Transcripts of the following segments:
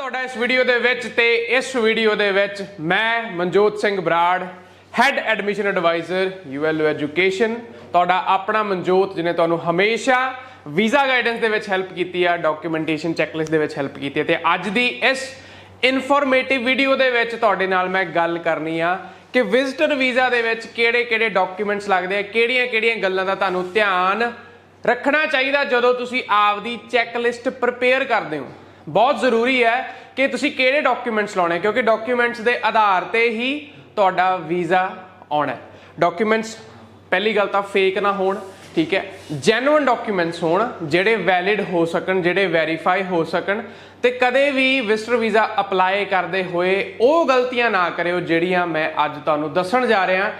ਤੁਹਾਡਾ ਇਸ ਵੀਡੀਓ ਦੇ ਵਿੱਚ ਤੇ ਇਸ ਵੀਡੀਓ ਦੇ ਵਿੱਚ ਮੈਂ Manjot Singh Brar head admission advisor ULU education ਤੁਹਾਡਾ ਆਪਣਾ ਮਨਜੋਤ ਜਿਨੇ ਤੁਹਾਨੂੰ ਹਮੇਸ਼ਾ ਵੀਜ਼ਾ ਗਾਈਡੈਂਸ ਦੇ ਵਿੱਚ ਹੈਲਪ ਕੀਤੀ ਆ ਡਾਕੂਮੈਂਟੇਸ਼ਨ ਚੈੱਕਲਿਸਟ ਦੇ ਵਿੱਚ ਹੈਲਪ ਕੀਤੀ ਹੈ ਤੇ ਅੱਜ ਦੀ ਇਸ ਇਨਫੋਰਮੇਟਿਵ ਵੀਡੀਓ ਦੇ ਵਿੱਚ ਤੁਹਾਡੇ ਨਾਲ ਮੈਂ ਗੱਲ ਕਰਨੀ ਆ ਕਿ ਵਿਜ਼ਟਰ ਵੀਜ਼ਾ ਦੇ ਵਿੱਚ ਕਿਹੜੇ-ਕਿਹੜੇ ਡਾਕੂਮੈਂਟਸ ਲੱਗਦੇ ਆ, ਕਿਹੜੀਆਂ-ਕਿਹੜੀਆਂ ਗੱਲਾਂ ਦਾ ਤੁਹਾਨੂੰ ਧਿਆਨ ਰੱਖਣਾ ਚਾਹੀਦਾ ਜਦੋਂ ਤੁਸੀਂ ਆਪਦੀ ਚੈੱਕ ਲਿਸਟ ਪ੍ਰਪੇਅਰ ਕਰਦੇ ਹੋ। ਬਹੁਤ ਜ਼ਰੂਰੀ ਹੈ ਕਿ ਤੁਸੀਂ ਕਿਹੜੇ ਡਾਕੂਮੈਂਟਸ ਲਾਉਣੇ ਕਿਉਂਕਿ ਡਾਕੂਮੈਂਟਸ ਦੇ ਆਧਾਰ ਤੇ ਹੀ ਤੁਹਾਡਾ ਵੀਜ਼ਾ ਆਉਣਾ ਹੈ। ਡਾਕੂਮੈਂਟਸ ਪਹਿਲੀ ਗੱਲ ਤਾਂ ਫੇਕ ਨਾ ਹੋਣ, ਠੀਕ ਹੈ? ਜੈਨੂਇਨ ਡਾਕੂਮੈਂਟਸ ਹੋਣ, ਜਿਹੜੇ ਵੈਲਿਡ ਹੋ ਸਕਣ, ਜਿਹੜੇ ਵੈਰੀਫਾਈ ਹੋ ਸਕਣ, ਤੇ ਕਦੇ ਵੀ ਵਿਜ਼ਟਰ ਵੀਜ਼ਾ ਅਪਲਾਈ ਕਰਦੇ ਹੋਏ ਉਹ ਗਲਤੀਆਂ ਨਾ ਕਰਿਓ, ਜਿਹੜੀਆਂ ਮੈਂ ਅੱਜ ਤੁਹਾਨੂੰ ਦੱਸਣ ਜਾ ਰਿਹਾ।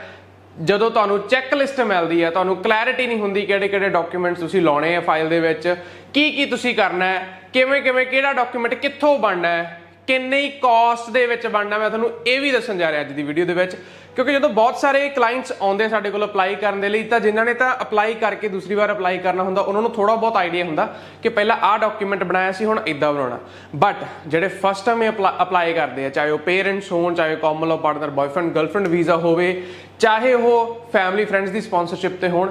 ਜਦੋਂ ਤੁਹਾਨੂੰ ਚੈੱਕ ਲਿਸਟ ਮਿਲਦੀ ਹੈ, ਤੁਹਾਨੂੰ ਕਲੈਰਿਟੀ ਨਹੀਂ ਹੁੰਦੀ ਕਿਹੜੇ ਕਿਹੜੇ ਡਾਕੂਮੈਂਟਸ ਤੁਸੀਂ ਲਾਉਣੇ ਆ ਫਾਈਲ ਦੇ ਵਿੱਚ, ਕੀ ਕੀ ਤੁਸੀਂ ਕਰਨਾ ਹੈ, ਕਿਵੇਂ ਕਿਵੇਂ ਕਿਹੜਾ ਡਾਕੂਮੈਂਟ ਕਿੱਥੋਂ ਬਣਨਾ ਹੈ ਕਿੰਨੀ ਕਾਸਟ ਦੇ ਵਿੱਚ ਬਣਨਾ, ਮੈਂ ਤੁਹਾਨੂੰ ਇਹ ਵੀ ਦੱਸਣ ਜਾ ਰਿਹਾ ਅੱਜ ਦੀ ਵੀਡੀਓ ਦੇ ਵਿੱਚ। ਕਿਉਂਕਿ ਜਦੋਂ ਬਹੁਤ ਸਾਰੇ ਕਲਾਇੰਟਸ ਆਉਂਦੇ ਸਾਡੇ ਕੋਲ ਅਪਲਾਈ ਕਰਨ ਦੇ ਲਈ, ਤਾਂ ਜਿਨ੍ਹਾਂ ਨੇ ਤਾਂ ਅਪਲਾਈ ਕਰਕੇ ਦੂਸਰੀ ਵਾਰ ਅਪਲਾਈ ਕਰਨਾ ਹੁੰਦਾ, ਉਹਨਾਂ ਨੂੰ ਥੋੜਾ ਬਹੁਤ ਆਈਡੀਆ ਹੁੰਦਾ ਕਿ ਪਹਿਲਾਂ ਆਹ ਡਾਕੂਮੈਂਟ ਬਣਾਇਆ ਸੀ, ਹੁਣ ਇਦਾਂ ਬਣਾਉਣਾ। ਬਟ ਜਿਹੜੇ ਫਸਟ ਟਾਈਮ ਅਪਲਾਈ ਕਰਦੇ ਆ, ਚਾਹੇ ਉਹ ਪੇਰੈਂਟਸ ਹੋਣ, ਚਾਹੇ common law partner boyfriend girlfriend visa ਹੋਵੇ, ਚਾਹੇ ਉਹ ਫੈਮਿਲੀ ਫਰੈਂਡਸ ਦੀ ਸਪਾਂਸਰਸ਼ਿਪ ਤੇ ਹੋਣ,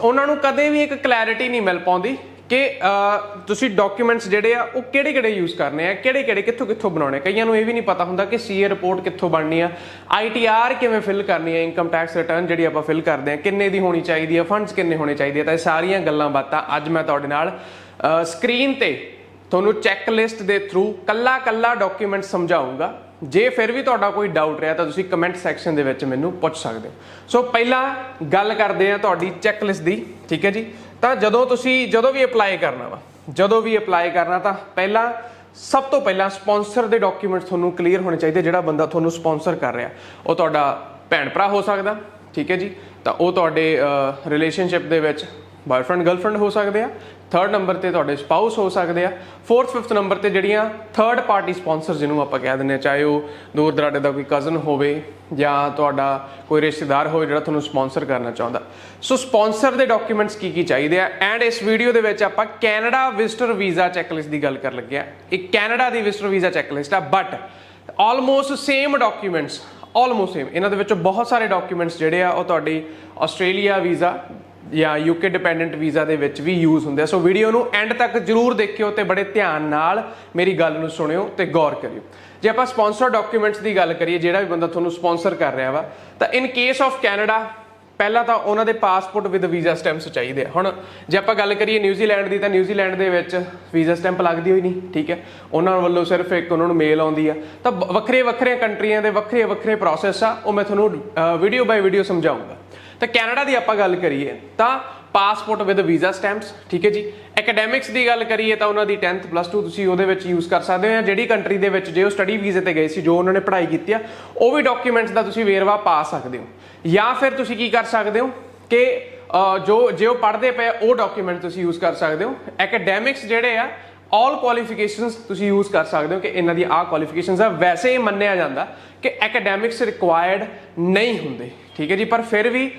ਉਹਨਾਂ ਨੂੰ ਕਦੇ ਵੀ ਇੱਕ ਕਲੈਰਿਟੀ ਨਹੀਂ ਮਿਲ ਪਾਉਂਦੀ ਕਿ ਤੁਸੀਂ ਡਾਕੂਮੈਂਟਸ ਜਿਹੜੇ ਆ, ਉਹ ਕਿਹੜੇ ਕਿਹੜੇ ਯੂਜ਼ ਕਰਨੇ ਆ ਕਿਹੜੇ ਕਿਹੜੇ ਕਿੱਥੋਂ ਕਿੱਥੋਂ ਬਣਾਉਣੇ ਕਈਆਂ ਨੂੰ ਇਹ ਵੀ ਨਹੀਂ ਪਤਾ ਹੁੰਦਾ ਕਿ ਸੀਏ ਰਿਪੋਰਟ ਕਿੱਥੋਂ ਬਣਨੀ ਆ ਆਈਟੀਆਰ ਕਿਵੇਂ ਫਿਲ ਕਰਨੀ ਆ ਇਨਕਮ ਟੈਕਸ ਰਿਟਰਨ ਜਿਹੜੀ ਆਪਾਂ ਫਿਲ ਕਰਦੇ ਆ, ਕਿੰਨੇ ਦੀ ਹੋਣੀ ਚਾਹੀਦੀ ਆ ਫੰਡਸ ਕਿੰਨੇ ਹੋਣੇ ਚਾਹੀਦੇ ਆ, ਤਾਂ ਇਹ ਸਾਰੀਆਂ ਗੱਲਾਂ ਬਾਤਾਂ ਅੱਜ ਮੈਂ ਤੁਹਾਡੇ ਨਾਲ ਸਕਰੀਨ ਤੇ ਤੁਹਾਨੂੰ ਚੈੱਕ ਲਿਸਟ ਦੇ ਥਰੂ ਕੱਲਾ ਕੱਲਾ ਡਾਕੂਮੈਂਟ ਸਮਝਾਉਂਗਾ। ਜੇ ਫਿਰ ਵੀ ਤੁਹਾਡਾ ਕੋਈ ਡਾਊਟ ਰਿਹਾ, ਤਾਂ ਤੁਸੀਂ ਕਮੈਂਟ ਸੈਕਸ਼ਨ ਦੇ ਵਿੱਚ ਮੈਨੂੰ ਪੁੱਛ ਸਕਦੇ ਹੋ। ਸੋ ਪਹਿਲਾਂ ਗੱਲ ਕਰਦੇ ਆ ਤੁਹਾਡੀ ਚੈੱਕ ਲਿਸਟ ਦੀ, ਠੀਕ ਹੈ ਜੀ? ਤਾਂ ਜਦੋਂ ਤੁਸੀਂ ਜਦੋਂ ਵੀ ਅਪਲਾਈ ਕਰਨਾ ਵਾ, ਜਦੋਂ ਵੀ ਅਪਲਾਈ ਕਰਨਾ ਤਾਂ ਪਹਿਲਾਂ, ਸਭ ਤੋਂ ਪਹਿਲਾਂ ਸਪਾਂਸਰ ਦੇ ਡਾਕੂਮੈਂਟਸ ਤੁਹਾਨੂੰ ਕਲੀਅਰ ਹੋਣੇ ਚਾਹੀਦੇ, ਜਿਹੜਾ ਬੰਦਾ ਤੁਹਾਨੂੰ ਸਪਾਂਸਰ ਕਰ ਰਿਹਾ। ਉਹ ਤੁਹਾਡਾ ਭੈਣ ਭਰਾ ਹੋ ਸਕਦਾ, ਠੀਕ ਹੈ ਜੀ? ਤਾਂ ਉਹ ਤੁਹਾਡੇ ਰਿਲੇਸ਼ਨਸ਼ਿਪ ਦੇ ਵਿੱਚ ਬॉयਫ੍ਰੈਂਡ ਗਰਲਫ੍ਰੈਂਡ ਹੋ ਸਕਦੇ ਆ। ਥਰਡ ਨੰਬਰ ਤੇ ਤੁਹਾਡੇ ਸਪਾਊਸ ਹੋ ਸਕਦੇ ਆ। ਫੋਰਥ ਫਿਫਥ ਨੰਬਰ ਤੇ ਜਿਹੜੀਆਂ ਥਰਡ ਪਾਰਟੀ ਸਪਾਂਸਰ ਜਿਹਨੂੰ ਆਪਾਂ ਕਹਿ ਦਿੰਦੇ ਆ, ਚਾਹੇ ਉਹ ਦੂਰ ਦਰਾਡੇ ਦਾ ਕੋਈ ਕਜ਼ਨ ਹੋਵੇ ਜਾਂ ਤੁਹਾਡਾ ਕੋਈ ਰਿਸ਼ਤੇਦਾਰ ਹੋਵੇ ਜਿਹੜਾ ਤੁਹਾਨੂੰ ਸਪਾਂਸਰ ਕਰਨਾ ਚਾਹੁੰਦਾ। ਸੋ ਸਪਾਂਸਰ ਦੇ ਡਾਕੂਮੈਂਟਸ ਕੀ ਕੀ ਚਾਹੀਦੇ ਆ? ਐਂਡ ਇਸ ਵੀਡੀਓ ਦੇ ਵਿੱਚ ਆਪਾਂ ਕੈਨੇਡਾ ਵਿਜ਼ਟਰ ਵੀਜ਼ਾ ਚੈੱਕਲਿਸਟ ਦੀ ਗੱਲ ਕਰਨ ਲੱਗੇ ਆ। ਇਹ ਕੈਨੇਡਾ ਦੀ ਵਿਜ਼ਟਰ ਵੀਜ਼ਾ ਚੈੱਕਲਿਸਟ ਆ but almost same documents almost same ਇਹਨਾਂ ਦੇ ਵਿੱਚੋਂ ਬਹੁਤ ਸਾਰੇ ਡਾਕੂਮੈਂਟਸ ਜਿਹੜੇ ਆ, ਉਹ ਤੁਹਾਡੀ ਆਸਟ੍ਰੇਲੀਆ ਵੀਜ਼ਾ ਜਾਂ ਯੂਕੇ ਡਿਪੈਂਡੈਂਟ ਵੀਜ਼ਾ ਦੇ ਵਿੱਚ ਵੀ ਯੂਜ਼ ਹੁੰਦੇ ਆ। ਸੋ ਵੀਡੀਓ ਨੂੰ ਐਂਡ ਤੱਕ ਜਰੂਰ ਦੇਖਿਓ ਤੇ ਬੜੇ ਧਿਆਨ ਨਾਲ ਮੇਰੀ ਗੱਲ ਨੂੰ ਸੁਣਿਓ ਤੇ ਗੌਰ ਕਰਿਓ। ਜੇ ਆਪਾਂ ਸਪਾਂਸਰ ਡਾਕੂਮੈਂਟਸ ਦੀ ਗੱਲ ਕਰੀਏ, ਜਿਹੜਾ ਵੀ ਬੰਦਾ ਤੁਹਾਨੂੰ ਸਪਾਂਸਰ ਕਰ ਰਿਹਾ ਵਾ, ਤਾਂ ਇਨ ਕੇਸ ਆਫ ਕੈਨੇਡਾ ਪਹਿਲਾਂ ਤਾਂ ਉਹਨਾਂ ਦੇ ਪਾਸਪੋਰਟ ਵਿਦ ਵੀਜ਼ਾ ਸਟੈਂਪਸ ਚਾਹੀਦੇ ਆ। ਹੁਣ ਜੇ ਆਪਾਂ ਗੱਲ ਕਰੀਏ ਨਿਊਜ਼ੀਲੈਂਡ ਦੀ, ਤਾਂ ਨਿਊਜ਼ੀਲੈਂਡ ਦੇ ਵਿੱਚ ਵੀਜ਼ਾ ਸਟੈਂਪ ਲੱਗਦੀ ਹੋਈ ਨਹੀਂ, ਠੀਕ ਹੈ? ਉਹਨਾਂ ਵੱਲੋਂ ਸਿਰਫ ਇੱਕ ਉਹਨਾਂ ਨੂੰ ਮੇਲ ਆਉਂਦੀ ਆ। ਤਾਂ ਵੱਖਰੇ ਵੱਖਰੇ ਕੰਟਰੀਆਂ ਦੇ ਵੱਖਰੇ ਵੱਖਰੇ ਪ੍ਰੋਸੈਸ ਆ। ਉਹ ਮੈਂ ਤੁਹਾਨੂੰ ਵੀਡੀਓ ਬਾਈ ਵੀਡੀਓ ਸਮਝਾਉਂਗਾ। ਤਾਂ ਕੈਨੇਡਾ ਦੀ ਆਪਾਂ ਗੱਲ ਕਰੀਏ ਤਾਂ ਪਾਸਪੋਰਟ ਵਿਦ ਵੀਜ਼ਾ ਸਟੈਂਪਸ ਠੀਕ ਹੈ ਜੀ। ਐਕੈਡੈਮਿਕਸ ਦੀ ਗੱਲ ਕਰੀਏ ਤਾਂ ਉਹਨਾਂ ਦੀ 10th ਪਲੱਸ 2 ਤੁਸੀਂ ਉਹਦੇ ਵਿੱਚ ਯੂਜ਼ ਕਰ ਸਕਦੇ ਹੋ ਜਾਂ ਜਿਹੜੀ ਕੰਟਰੀ ਦੇ ਵਿੱਚ ਜੇ ਉਹ ਸਟੱਡੀ ਵੀਜ਼ੇ ਤੇ ਗਏ ਸੀ, ਜੋ ਉਹਨਾਂ ਨੇ ਪੜ੍ਹਾਈ ਕੀਤੀ ਆ, ਉਹ ਵੀ ਡਾਕੂਮੈਂਟਸ ਦਾ ਤੁਸੀਂ ਵੇਰਵਾ ਪਾ ਸਕਦੇ ਹੋ। ਜਾਂ ਫਿਰ ਤੁਸੀਂ ਕੀ ਕਰ ਸਕਦੇ ਹੋ ਕਿ ਜੋ, ਜੇ ਉਹ ਪੜ੍ਹਦੇ ਪਏ ਉਹ ਡਾਕੂਮੈਂਟ ਤੁਸੀਂ ਯੂਜ਼ ਕਰ ਸਕਦੇ ਹੋ। ਐਕੈਡੈਮਿਕਸ ਜਿਹੜੇ ਆ ਆਲ ਕੁਆਲੀਫਿਕੇਸ਼ਨਸ ਤੁਸੀਂ ਯੂਜ਼ ਕਰ ਸਕਦੇ ਹੋ ਕਿ ਇਹਨਾਂ ਦੀ ਆਹ ਕੁਆਲੀਫਿਕੇਸ਼ਨਸ ਆ। ਵੈਸੇ ਹੀ ਮੰਨਿਆ ਜਾਂਦਾ ਕਿ ਐਕੈਡੈਮਿਕਸ ਰਿਕੁਆਇਰਡ ਨਹੀਂ ਹੁੰਦੇ। ਠੀਕ ਹੈ ਜੀ, ਪਰ ਫਿਰ ਵੀ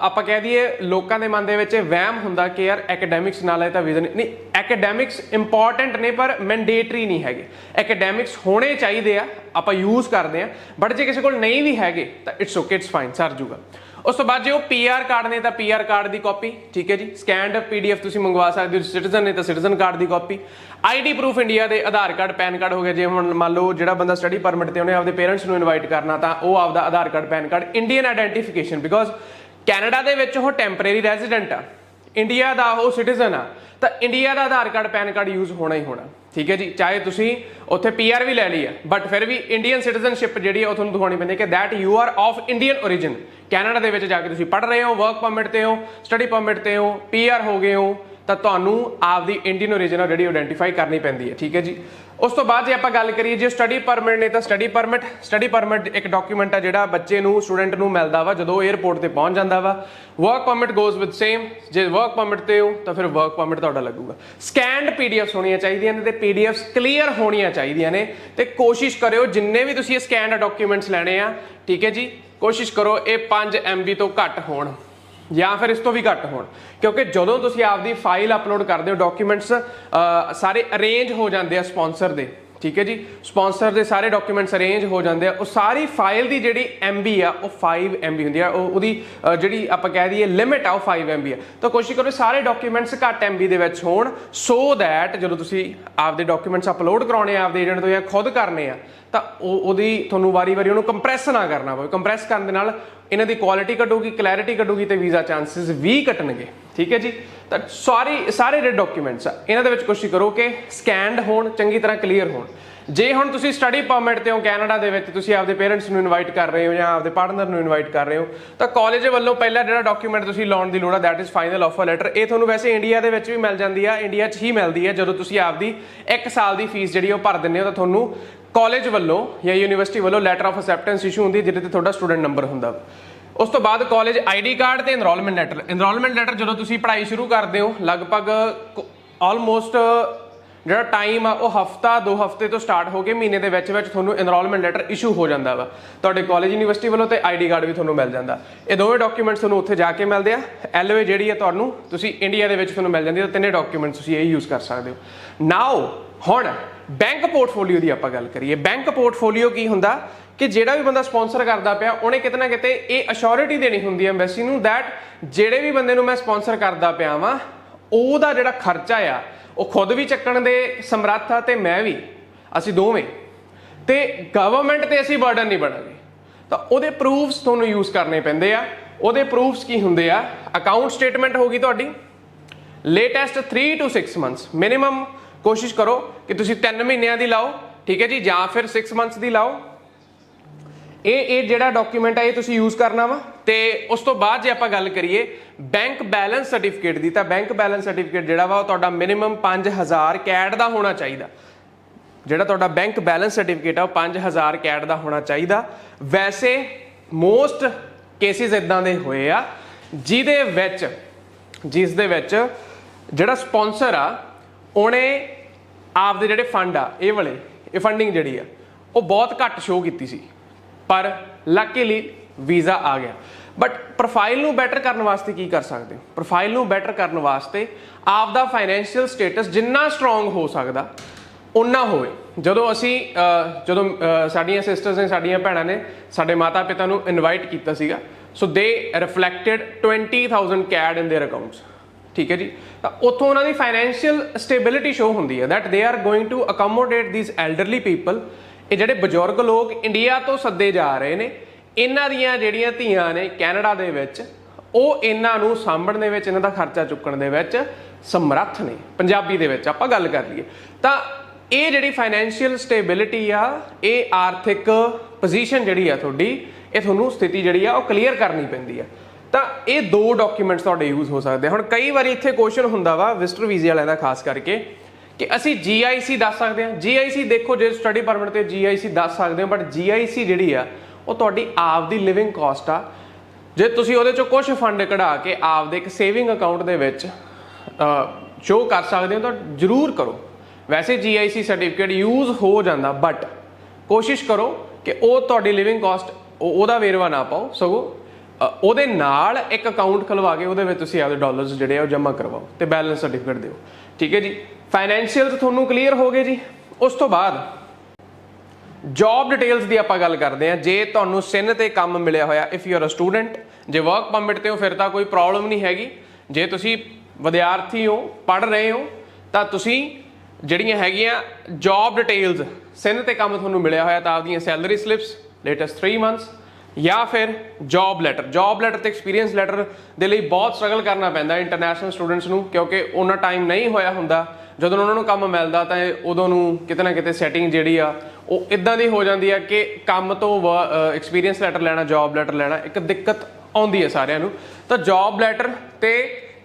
ਆਪਾਂ ਕਹਿ ਦਈਏ ਲੋਕਾਂ ਦੇ ਮਨ ਦੇ ਵਿੱਚ ਵਹਿਮ ਹੁੰਦਾ ਕਿ ਯਾਰ ਐਕੈਡੈਮਿਕਸ ਨਾਲ ਹੈ ਤਾਂ ਵੀਜ਼ਾ ਨਹੀਂ ਨਹੀਂ ਐਕੈਡੈਮਿਕਸ ਇੰਪੋਰਟੈਂਟ ਨੇ ਪਰ ਮੈਂਡੇਟਰੀ ਨਹੀਂ ਹੈਗੇ। ਐਕੈਡੈਮਿਕਸ ਹੋਣੇ ਚਾਹੀਦੇ ਆ, ਆਪਾਂ ਯੂਜ਼ ਕਰਦੇ ਆ। ਬਟ ਜੇ ਕਿਸੇ ਕੋਲ ਨਹੀਂ ਵੀ ਹੈਗੇ ਤਾਂ it's okay it's fine sir ਜੂਗਾ। ਉਸ ਤੋਂ ਬਾਅਦ ਜੇ ਉਹ ਪੀਆਰ ਕਾਰਡ ਨੇ ਤਾਂ ਪੀਆਰ ਕਾਰਡ ਦੀ ਕਾਪੀ ਠੀਕ ਹੈ ਜੀ? ਸਕੈਨਡ ਪੀਡੀਐਫ ਤੁਸੀਂ ਮੰਗਵਾ ਸਕਦੇ ਹੋ ਸਿਟੀਜ਼ਨ ਨੇ ਤਾਂ ਸਿਟੀਜ਼ਨ ਕਾਰਡ ਦੀ ਕਾਪੀ ਆਈਡੀ ਪ੍ਰੂਫ ਇੰਡੀਆ ਦੇ ਆਧਾਰ ਕਾਰਡ ਪੈਨ ਕਾਰਡ ਹੋ ਗਿਆ, ਜੇ ਹੁਣ ਮੰਨ ਲਓ ਜਿਹੜਾ ਬੰਦਾ ਸਟੱਡੀ ਪਰਮਿਟ ਤੇ ਉਹਨੇ ਆਪਦੇ ਪੇਰੈਂਟਸ ਨੂੰ ਇਨਵਾਈਟ ਕਰਨਾ, ਤਾਂ ਉਹ ਆਪਦਾ Aadhaar card PAN card Indian identification because Canada ਦੇ ਵਿੱਚ ਉਹ ਟੈਂਪਰੇਰੀ ਰੈਜ਼ੀਡੈਂਟ ਆ। ਇੰਡੀਆ ਦਾ ਉਹ ਸਿਟੀਜ਼ਨ ਆ, ਤਾਂ ਇੰਡੀਆ ਦਾ Aadhaar card PAN card use ਹੋਣਾ ਹੀ ਹੋਣਾ। ਠੀਕ ਹੈ ਜੀ, ਚਾਹੇ ਤੁਸੀਂ ਉੱਥੇ ਪੀਆਰ ਵੀ ਲੈ ਲਈ ਹੈ ਬਟ ਫਿਰ ਵੀ ਇੰਡੀਅਨ ਸਿਟੀਜ਼ਨਸ਼ਿਪ ਜਿਹੜੀ ਆ ਉਹ ਤੁਹਾਨੂੰ ਦਿਖਾਉਣੀ ਪੈਂਦੀ ਹੈ ਕਿ that you are of Indian origin Canada ਦੇ ਵਿੱਚ ਜਾ ਕੇ ਤੁਸੀਂ ਪੜ੍ਹ ਰਹੇ ਹੋ ਵਰਕ ਪਰਮਿਟ ਤੇ ਹੋ ਸਟੱਡੀ ਪਰਮਿਟ ਤੇ ਹੋ ਪੀਆਰ ਹੋ ਗਏ ਹੋ ਤਾਂ ਤੁਹਾਨੂੰ ਆਪਦੀ ਇੰਡੀਅਨ origin ਆ ਜਿਹੜੀ ਆਇਡੈਂਟੀਫਾਈ ਕਰਨੀ ਪੈਂਦੀ ਹੈ, ਠੀਕ ਹੈ ਜੀ? ਉਸ ਤੋਂ ਬਾਅਦ ਜੇ ਆਪਾਂ ਗੱਲ ਕਰੀਏ ਜੇ ਸਟੱਡੀ ਪਰਮਿਟ ਨੇ ਤਾਂ ਸਟੱਡੀ ਪਰਮਿਟ ਸਟੱਡੀ ਪਰਮਿਟ ਇੱਕ ਡਾਕੂਮੈਂਟ ਆ ਜਿਹੜਾ ਬੱਚੇ ਨੂੰ ਸਟੂਡੈਂਟ ਨੂੰ ਮਿਲਦਾ ਵਾ ਜਦੋਂ 에ਅਰਪੋਰਟ ਤੇ ਪਹੁੰਚ ਜਾਂਦਾ ਵਾ। Work permit goes with same ਜੇ ਵਰਕ ਪਰਮਿਟ ਤੇ ਹੋ ਤਾਂ ਫਿਰ ਵਰਕ ਪਰਮਿਟ ਤੁਹਾਡਾ ਲੱਗੂਗਾ। ਸਕੈਨਡ ਪੀਡੀਐਫਸ ਹੋਣੀਆਂ ਚਾਹੀਦੀਆਂ ਨੇ ਤੇ ਪੀਡੀਐਫਸ ਕਲੀਅਰ ਹੋਣੀਆਂ ਚਾਹੀਦੀਆਂ ਨੇ ਤੇ ਕੋਸ਼ਿਸ਼ ਕਰਿਓ ਜਿੰਨੇ ਵੀ ਤੁਸੀਂ ਸਕੈਨਡ ਡਾਕੂਮੈਂਟਸ ਲੈਣੇ ਆ, ਠੀਕ ਹੈ ਜੀ? ਕੋਸ਼ਿਸ਼ ਕਰੋ ਇਹ 5 MB ਤੋਂ ਘੱਟ ਹੋਣ। ਜਾਂ ਫਿਰ ਇਸ ਤੋਂ ਵੀ ਘੱਟ ਹੋਣ। ਕਿਉਂਕਿ ਜਦੋਂ ਤੁਸੀਂ ਆਪਦੀ ਫਾਈਲ ਅਪਲੋਡ ਕਰਦੇ ਹੋ ਡਾਕੂਮੈਂਟਸ ਸਾਰੇ ਅਰੇਂਜ ਹੋ ਜਾਂਦੇ ਆ ਸਪਾਂਸਰ ਦੇ। ਠੀਕ ਹੈ ਜੀ? ਸਪਾਂਸਰ ਦੇ ਸਾਰੇ ਡਾਕੂਮੈਂਟਸ ਅਰੇਂਜ ਹੋ ਜਾਂਦੇ ਆ। ਉਹ ਸਾਰੀ ਫਾਈਲ ਦੀ ਜਿਹੜੀ MB ਆ, ਉਹ 5 MB ਹੁੰਦੀ ਆ। ਉਹ ਉਹਦੀ ਜਿਹੜੀ ਆਪਾਂ ਕਹਿ ਦਈਏ ਲਿਮਿਟ ਆ, ਉਹ 5 MB ਆ। ਤਾਂ ਕੋਸ਼ਿਸ਼ ਕਰੋ ਸਾਰੇ ਡਾਕੂਮੈਂਟਸ ਘੱਟ MB ਦੇ ਵਿੱਚ ਹੋਣ ਸੋ ਦੈਟ ਜਦੋਂ ਤੁਸੀਂ ਆਪਦੇ ਡਾਕੂਮੈਂਟਸ ਅਪਲੋਡ ਕਰਾਉਣੇ ਆ, ਆਪਦੇ ਏਜੰਟ ਤੋਂ ਜਾਂ ਖੁਦ ਕਰਨੇ ਆ, ਤਾਂ ਉਹ, ਉਹਦੀ ਤੁਹਾਨੂੰ ਵਾਰੀ-ਵਾਰੀ ਉਹਨੂੰ ਕੰਪਰੈਸ ਨਾ ਕਰਨਾ ਪਵੇ। ਕੰਪਰੈਸ ਕਰਨ ਦੇ ਨਾਲ ਇਹਨਾਂ ਦੀ ਕੁਆਲਿਟੀ ਘਟੂਗੀ ਕਲੈਰਿਟੀ ਘਟੂਗੀ ਤੇ ਵੀਜ਼ਾ ਚਾਂਸਸ ਵੀ ਘਟਣਗੇ। ਠੀਕ ਹੈ ਜੀ? ਤਾਂ ਸਾਰੀ ਸਾਰੇ ਜਿਹੜੇ ਡਾਕੂਮੈਂਟਸ ਆ। ਇਹਨਾਂ ਦੇ ਵਿੱਚ ਕੋਸ਼ਿਸ਼ ਕਰੋ ਕਿ ਸਕੈਨਡ ਹੋਣ, ਚੰਗੀ ਤਰ੍ਹਾਂ ਕਲੀਅਰ ਹੋਣ। ਜੇ ਹੁਣ ਤੁਸੀਂ ਸਟੱਡੀ ਪਰਮਿਟ ਤੇ ਹੋ ਕੈਨੇਡਾ ਦੇ ਵਿੱਚ, ਤੁਸੀਂ ਆਪਦੇ ਪੇਰੈਂਟਸ ਨੂੰ ਇਨਵਾਈਟ ਕਰ ਰਹੇ ਹੋ ਜਾਂ ਆਪਦੇ ਪਾਰਟਨਰ ਨੂੰ ਇਨਵਾਈਟ ਕਰ ਰਹੇ ਹੋ, ਤਾਂ ਕਾਲਜ ਵੱਲੋਂ ਪਹਿਲਾ ਜਿਹੜਾ ਡਾਕੂਮੈਂਟ ਤੁਸੀਂ ਲਾਉਣ ਦੀ ਲੋੜ ਆ that is final offer letter ਇਹ ਤੁਹਾਨੂੰ ਵੈਸੇ ਇੰਡੀਆ ਦੇ ਵਿੱਚ ਵੀ ਮਿਲ ਜਾਂਦੀ ਆ ਇੰਡੀਆ 'ਚ ਹੀ ਮਿਲਦੀ ਹੈ ਜਦੋਂ ਤੁਸੀਂ ਆਪਦੀ 1 ਸਾਲ ਦੀ ਫੀਸ ਜਿਹੜੀ ਉਹ ਭਰ ਦਿੰਦੇ ਹੋ, ਤਾਂ ਤੁਹਾਨੂੰ ਕਾਲਜ ਵੱਲੋਂ ਜਾਂ ਯੂਨੀਵਰਸਿਟੀ ਵੱਲੋਂ ਲੈਟਰ ਆਫ ਅਸੈਪਟੈਂਸ ਇਸ਼ੂ ਹੁੰਦੀ, ਜਿਹਦੇ ਤੇ ਤੁਹਾਡਾ ਸਟੂਡੈਂਟ ਨੰਬਰ ਹੁੰਦਾ। ਵਾ। ਉਸ ਤੋਂ ਬਾਅਦ ਕਾਲਜ ਆਈਡੀ ਕਾਰਡ ਤੇ ਐਨਰੋਲਮੈਂਟ ਲੈਟਰ ਇਨਰੋਲਮੈਂਟ ਲੈਟਰ ਜਦੋਂ ਤੁਸੀਂ ਪੜ੍ਹਾਈ ਸ਼ੁਰੂ ਕਰਦੇ ਹੋ, ਲਗਭਗ ਆਲਮੋਸਟ ਜਿਹੜਾ ਟਾਈਮ ਆ, ਉਹ ਹਫਤਾ, ਦੋ ਹਫ਼ਤੇ ਤੋਂ ਸਟਾਰਟ ਹੋ ਕੇ ਮਹੀਨੇ ਦੇ ਵਿੱਚ ਵਿੱਚ ਤੁਹਾਨੂੰ ਐਨਰੋਲਮੈਂਟ ਲੈਟਰ ਇਸ਼ੂ ਹੋ ਜਾਂਦਾ ਵਾ। ਤੁਹਾਡੇ ਕਾਲਜ ਯੂਨੀਵਰਸਿਟੀ ਵੱਲੋਂ ਤੇ ਆਈਡੀ ਕਾਰਡ ਵੀ ਤੁਹਾਨੂੰ ਮਿਲ ਜਾਂਦਾ। ਇਹ ਦੋਵੇਂ ਡਾਕੂਮੈਂਟਸ ਤੁਹਾਨੂੰ ਉੱਥੇ ਜਾ ਕੇ ਮਿਲਦੇ ਆ। ਐਲਓਏ ਜਿਹੜੀ ਹੈ ਤੁਹਾਨੂੰ ਤੁਸੀਂ ਇੰਡੀਆ ਦੇ ਵਿੱਚ ਤੁਹਾਨੂੰ ਮਿਲ ਜਾਂਦੀ ਹੈ ਤਿੰਨੇ ਡਾਕੂਮੈਂਟਸ ਤੁਸੀਂ ਇਹ ਯੂਜ਼ ਕਰ ਸਕਦੇ ਹੋ। ਨਾਓ ਹੁਣ ਬੈਂਕ ਪੋਰਟਫੋਲੀਓ ਦੀ ਆਪਾਂ ਗੱਲ ਕਰੀਏ। ਬੈਂਕ ਪੋਰਟਫੋਲੀਓ ਕੀ ਹੁੰਦਾ? ਕਿ ਜਿਹੜਾ ਵੀ ਬੰਦਾ ਸਪਾਂਸਰ ਕਰਦਾ ਪਿਆ, ਉਹਨੇ ਕਿਤੇ ਨਾ ਕਿਤੇ ਇਹ ਅਸ਼ੋਰਿਟੀ ਦੇਣੀ ਹੁੰਦੀ ਹੈ ਐਮਬੈਸੀ ਨੂੰ ਥੈਟ ਜਿਹੜੇ ਵੀ ਬੰਦੇ ਨੂੰ ਮੈਂ ਸਪਾਂਸਰ ਕਰਦਾ ਪਿਆ ਵਾਂ, ਉਹਦਾ ਜਿਹੜਾ ਖਰਚਾ ਆ, ਉਹ ਖੁਦ ਵੀ ਚੱਕਣ ਦੇ ਸਮਰੱਥ ਆ ਤੇ ਮੈਂ ਵੀ, ਅਸੀਂ ਦੋਵੇਂ। ਤੇ ਗਵਰਨਮੈਂਟ ਤੇ ਅਸੀਂ ਬਰਡਨ ਨਹੀਂ ਬਣਾਂਗੇ। ਤਾਂ ਉਹਦੇ ਪ੍ਰੂਫਸ ਤੁਹਾਨੂੰ ਯੂਜ਼ ਕਰਨੇ ਪੈਂਦੇ ਆ। ਉਹਦੇ ਪ੍ਰੂਫਸ ਕੀ ਹੁੰਦੇ ਆ? ਅਕਾਊਂਟ ਸਟੇਟਮੈਂਟ ਹੋਗੀ ਤੁਹਾਡੀ। ਲੇਟੈਸਟ 3 ਟੂ 6 ਮੰਥਸ ਮਿਨੀਮਮ ਕੋਸ਼ਿਸ਼ ਕਰੋ ਕਿ ਤੁਸੀਂ 3 ਮਹੀਨਿਆਂ ਦੀ ਲਾਓ, ਠੀਕ ਹੈ ਜੀ? ਜਾਂ ਫਿਰ 6 ਮੰਥਸ ਦੀ ਲਾਓ। ਇਹ ਇਹ ਜਿਹੜਾ ਡਾਕੂਮੈਂਟ ਆ, ਇਹ ਤੁਸੀਂ ਯੂਜ਼ ਕਰਨਾ ਵਾ। ਤੇ ਉਸ ਤੋਂ ਬਾਅਦ ਜੇ ਆਪਾਂ ਗੱਲ ਕਰੀਏ ਬੈਂਕ ਬੈਲੈਂਸ ਸਰਟੀਫਿਕੇਟ ਦੀ, ਤਾਂ ਬੈਂਕ ਬੈਲੈਂਸ ਸਰਟੀਫਿਕੇਟ ਜਿਹੜਾ ਵਾ, ਉਹ ਤੁਹਾਡਾ ਮਿਨੀਮਮ 5000 ਕੈਡ ਦਾ ਹੋਣਾ ਚਾਹੀਦਾ। ਜਿਹੜਾ ਤੁਹਾਡਾ ਬੈਂਕ ਬੈਲੈਂਸ ਸਰਟੀਫਿਕੇਟ ਆ, ਉਹ 5000 ਕੈਡ ਦਾ ਹੋਣਾ ਚਾਹੀਦਾ। ਵੈਸੇ ਮੋਸਟ ਕੇਸਿਸ ਇਦਾਂ ਦੇ ਹੋਏ ਆ, ਜਿਹਦੇ ਵਿੱਚ, ਜਿਸ ਦੇ ਵਿੱਚ ਜਿਹੜਾ ਸਪਾਂਸਰ ਆ, ਉਹਨੇ ਆਪਦੇ ਜਿਹੜੇ ਫੰਡ ਆ, ਇਹ ਵਾਲੇ, ਇਹ ਫੰਡਿੰਗ ਜਿਹੜੀ ਆ, ਉਹ ਬਹੁਤ ਘੱਟ ਸ਼ੋਅ ਕੀਤੀ ਸੀ। ਪਰ ਲੱਕੀਲੀ ਵੀਜ਼ਾ ਆ ਗਿਆ ਬਟ ਪ੍ਰੋਫਾਈਲ ਨੂੰ ਬੈਟਰ ਕਰਨ ਵਾਸਤੇ ਕੀ ਕਰ ਸਕਦੇ ਹੋ ਪ੍ਰੋਫਾਈਲ ਨੂੰ ਬੈਟਰ ਕਰਨ ਵਾਸਤੇ ਆਪ ਦਾ ਫਾਈਨੈਂਸ਼ੀਅਲ ਸਟੇਟਸ ਜਿੰਨਾ ਸਟਰੋਂਗ ਹੋ ਸਕਦਾ ਉਨਾ ਹੋਵੇ ਜਦੋਂ ਅਸੀਂ ਅਹ, ਜਦੋਂ ਅਹ, ਸਾਡੀਆਂ ਸਿਸਟਰਸ ਨੇ ਸਾਡੀਆਂ ਭੈਣਾਂ ਨੇ ਸਾਡੇ ਮਾਤਾ ਪਿਤਾ ਨੂੰ ਇਨਵਾਈਟ ਕੀਤਾ ਸੀਗਾ ਸੋ ਦੇ ਰਿਫਲੈਕਟਡ 20000 ਕੈਡ ਇਨ देयर ਅਕਾਊਂਟਸ ਠੀਕ ਹੈ ਜੀ ਤਾਂ ਉੱਥੋਂ ਉਹਨਾਂ ਦੀ ਫਾਈਨੈਂਸ਼ੀਅਲ ਸਟੇਬਿਲਿਟੀ ਸ਼ੋ ਹੁੰਦੀ ਹੈ that they are going to accommodate these elderly people ਇਹ ਜਿਹੜੇ ਬਜ਼ੁਰਗ ਲੋਕ ਇੰਡੀਆ ਤੋਂ ਸੱਦੇ ਜਾ ਰਹੇ ਨੇ, ਇਹਨਾਂ ਦੀਆਂ ਜਿਹੜੀਆਂ ਧੀਆਂ ਨੇ ਕੈਨੇਡਾ ਦੇ ਵਿੱਚ, ਉਹ ਇਹਨਾਂ ਨੂੰ ਸਾਂਭਣ ਦੇ ਵਿੱਚ, ਇਹਨਾਂ ਦਾ ਖਰਚਾ ਚੁੱਕਣ ਦੇ ਵਿੱਚ ਸਮਰੱਥ ਨੇ, ਪੰਜਾਬੀ ਦੇ ਵਿੱਚ ਆਪਾਂ ਗੱਲ ਕਰ ਲਈਏ। ਤਾਂ ਇਹ ਜਿਹੜੀ ਫਾਈਨੈਂਸ਼ੀਅਲ ਸਟੇਬਿਲਿਟੀ ਆ, ਇਹ ਆਰਥਿਕ ਪੋਜੀਸ਼ਨ ਜਿਹੜੀ ਆ ਤੁਹਾਡੀ, ਇਹ ਤੁਹਾਨੂੰ ਸਥਿਤੀ ਜਿਹੜੀ ਆ, ਉਹ ਕਲੀਅਰ ਕਰਨੀ ਪੈਂਦੀ ਆ। ਤਾਂ ਇਹ ਦੋ ਡਾਕੂਮੈਂਟਸ ਤੁਹਾਡੇ ਯੂਜ਼ ਹੋ ਸਕਦੇ ਹੁਣ ਕਈ ਵਾਰੀ ਇੱਥੇ ਕੁਐਸਚਨ ਹੁੰਦਾ ਵਾ ਵਿਜ਼ਟਰ ਵੀਜ਼ੇ ਵਾਲਿਆਂ ਦਾ, ਖਾਸ ਕਰਕੇ ਕਿ ਅਸੀਂ GIC ਦੱਸ ਸਕਦੇ ਹਾਂ। GIC ਦੇਖੋ, ਜੇ ਸਟੱਡੀ ਪਰਮਿਟ ਤੇ GIC ਦੱਸ ਸਕਦੇ ਹੋ ਬਟ GIC ਜਿਹੜੀ ਆ, ਉਹ ਤੁਹਾਡੀ ਆਪ ਦੀ ਲਿਵਿੰਗ ਕਾਸਟ ਆ। ਜੇ ਤੁਸੀਂ ਉਹਦੇ ਚੋਂ ਕੁਝ ਫੰਡ ਕਢਾ ਕੇ ਆਪ ਦੇ ਇੱਕ ਸੇਵਿੰਗ ਅਕਾਊਂਟ ਦੇ ਵਿੱਚ ਸ਼ੋ ਕਰ ਸਕਦੇ ਹੋ, ਤਾਂ ਜਰੂਰ ਕਰੋ। ਵੈਸੇ GIC ਸਰਟੀਫਿਕੇਟ ਯੂਜ਼ ਹੋ ਜਾਂਦਾ ਬਟ ਕੋਸ਼ਿਸ਼ ਕਰੋ ਕਿ ਉਹ ਤੁਹਾਡੀ ਲਿਵਿੰਗ ਕਾਸਟ ਉਹਦਾ ਵੇਰਵਾ ਨਾ ਪਾਓ ਸਗੋਂ ਉਹਦੇ ਨਾਲ ਇੱਕ ਅਕਾਊਂਟ ਖਲਵਾ ਕੇ ਉਹਦੇ ਵਿੱਚ ਤੁਸੀਂ ਆਪਦੇ ਡਾਲਰਸ ਜਿਹੜੇ ਆ ਉਹ ਜਮ੍ਹਾਂ ਕਰਵਾਓ ਤੇ ਬੈਲੈਂਸ ਸਰਟੀਫਿਕੇਟ ਦਿਓ। ਠੀਕ ਹੈ ਜੀ? ਫਾਈਨੈਂਸ਼ੀਅਲ ਤੁਹਾਨੂੰ ਕਲੀਅਰ ਹੋ ਗਏ ਜੀ। ਉਸ ਤੋਂ ਬਾਅਦ ਜੌਬ ਡਿਟੇਲਸ ਦੀ ਆਪਾਂ ਗੱਲ ਕਰਦੇ ਹਾਂ। ਜੇ ਤੁਹਾਨੂੰ ਸਿਨ ਤੇ ਕੰਮ ਮਿਲਿਆ ਹੋਇਆ if you are a student ਜੇ ਵਰਕ ਪਰਮਿਟ ਤੇ ਹੋ, ਫਿਰ ਤਾਂ ਕੋਈ ਪ੍ਰੋਬਲਮ ਨਹੀਂ ਹੈਗੀ। ਜੇ ਤੁਸੀਂ ਵਿਦਿਆਰਥੀ ਹੋ, ਪੜ੍ਹ ਰਹੇ ਹੋ, ਤਾਂ ਤੁਸੀਂ ਜਿਹੜੀਆਂ ਹੈਗੀਆਂ ਜੌਬ ਡਿਟੇਲਸ ਸਿਨ ਤੇ ਕੰਮ ਤੁਹਾਨੂੰ ਮਿਲਿਆ ਹੋਇਆ ਤਾਂ ਆਪਦੀਆਂ ਸੈਲਰੀ ਸਲਿਪਸ ਲੇਟੈਸਟ 3 ਮੰਥਸ ਜਾਂ ਫਿਰ ਜੌਬ ਲੈਟਰ ਜੌਬ ਲੈਟਰ ਤੇ ਐਕਸਪੀਰੀਅੰਸ ਲੈਟਰ ਦੇ ਲਈ ਬਹੁਤ ਸਟਰਗਲ ਕਰਨਾ ਪੈਂਦਾ ਇੰਟਰਨੈਸ਼ਨਲ ਸਟੂਡੈਂਟਸ ਨੂੰ, ਕਿਉਂਕਿ ਉਹਨਾਂ ਟਾਈਮ ਨਹੀਂ ਹੋਇਆ ਹੁੰਦਾ। ਜਦੋਂ ਉਹਨਾਂ ਨੂੰ ਕੰਮ ਮਿਲਦਾ ਤਾਂ ਉਦੋਂ ਨੂੰ ਕਿਤੇ ਨਾ ਕਿਤੇ ਸੈਟਿੰਗ ਜਿਹੜੀ ਆ, ਉਹ ਇਦਾਂ ਦੀ ਹੋ ਜਾਂਦੀ ਆ ਕਿ ਕੰਮ ਤੋਂ ਐਕਸਪੀਰੀਅੰਸ ਲੈਟਰ ਲੈਣਾ ਜੌਬ ਲੈਟਰ ਲੈਣਾ, ਇੱਕ ਦਿੱਕਤ ਆਉਂਦੀ ਹੈ ਸਾਰਿਆਂ ਨੂੰ। ਤਾਂ ਜੌਬ ਲੈਟਰ ਤੇ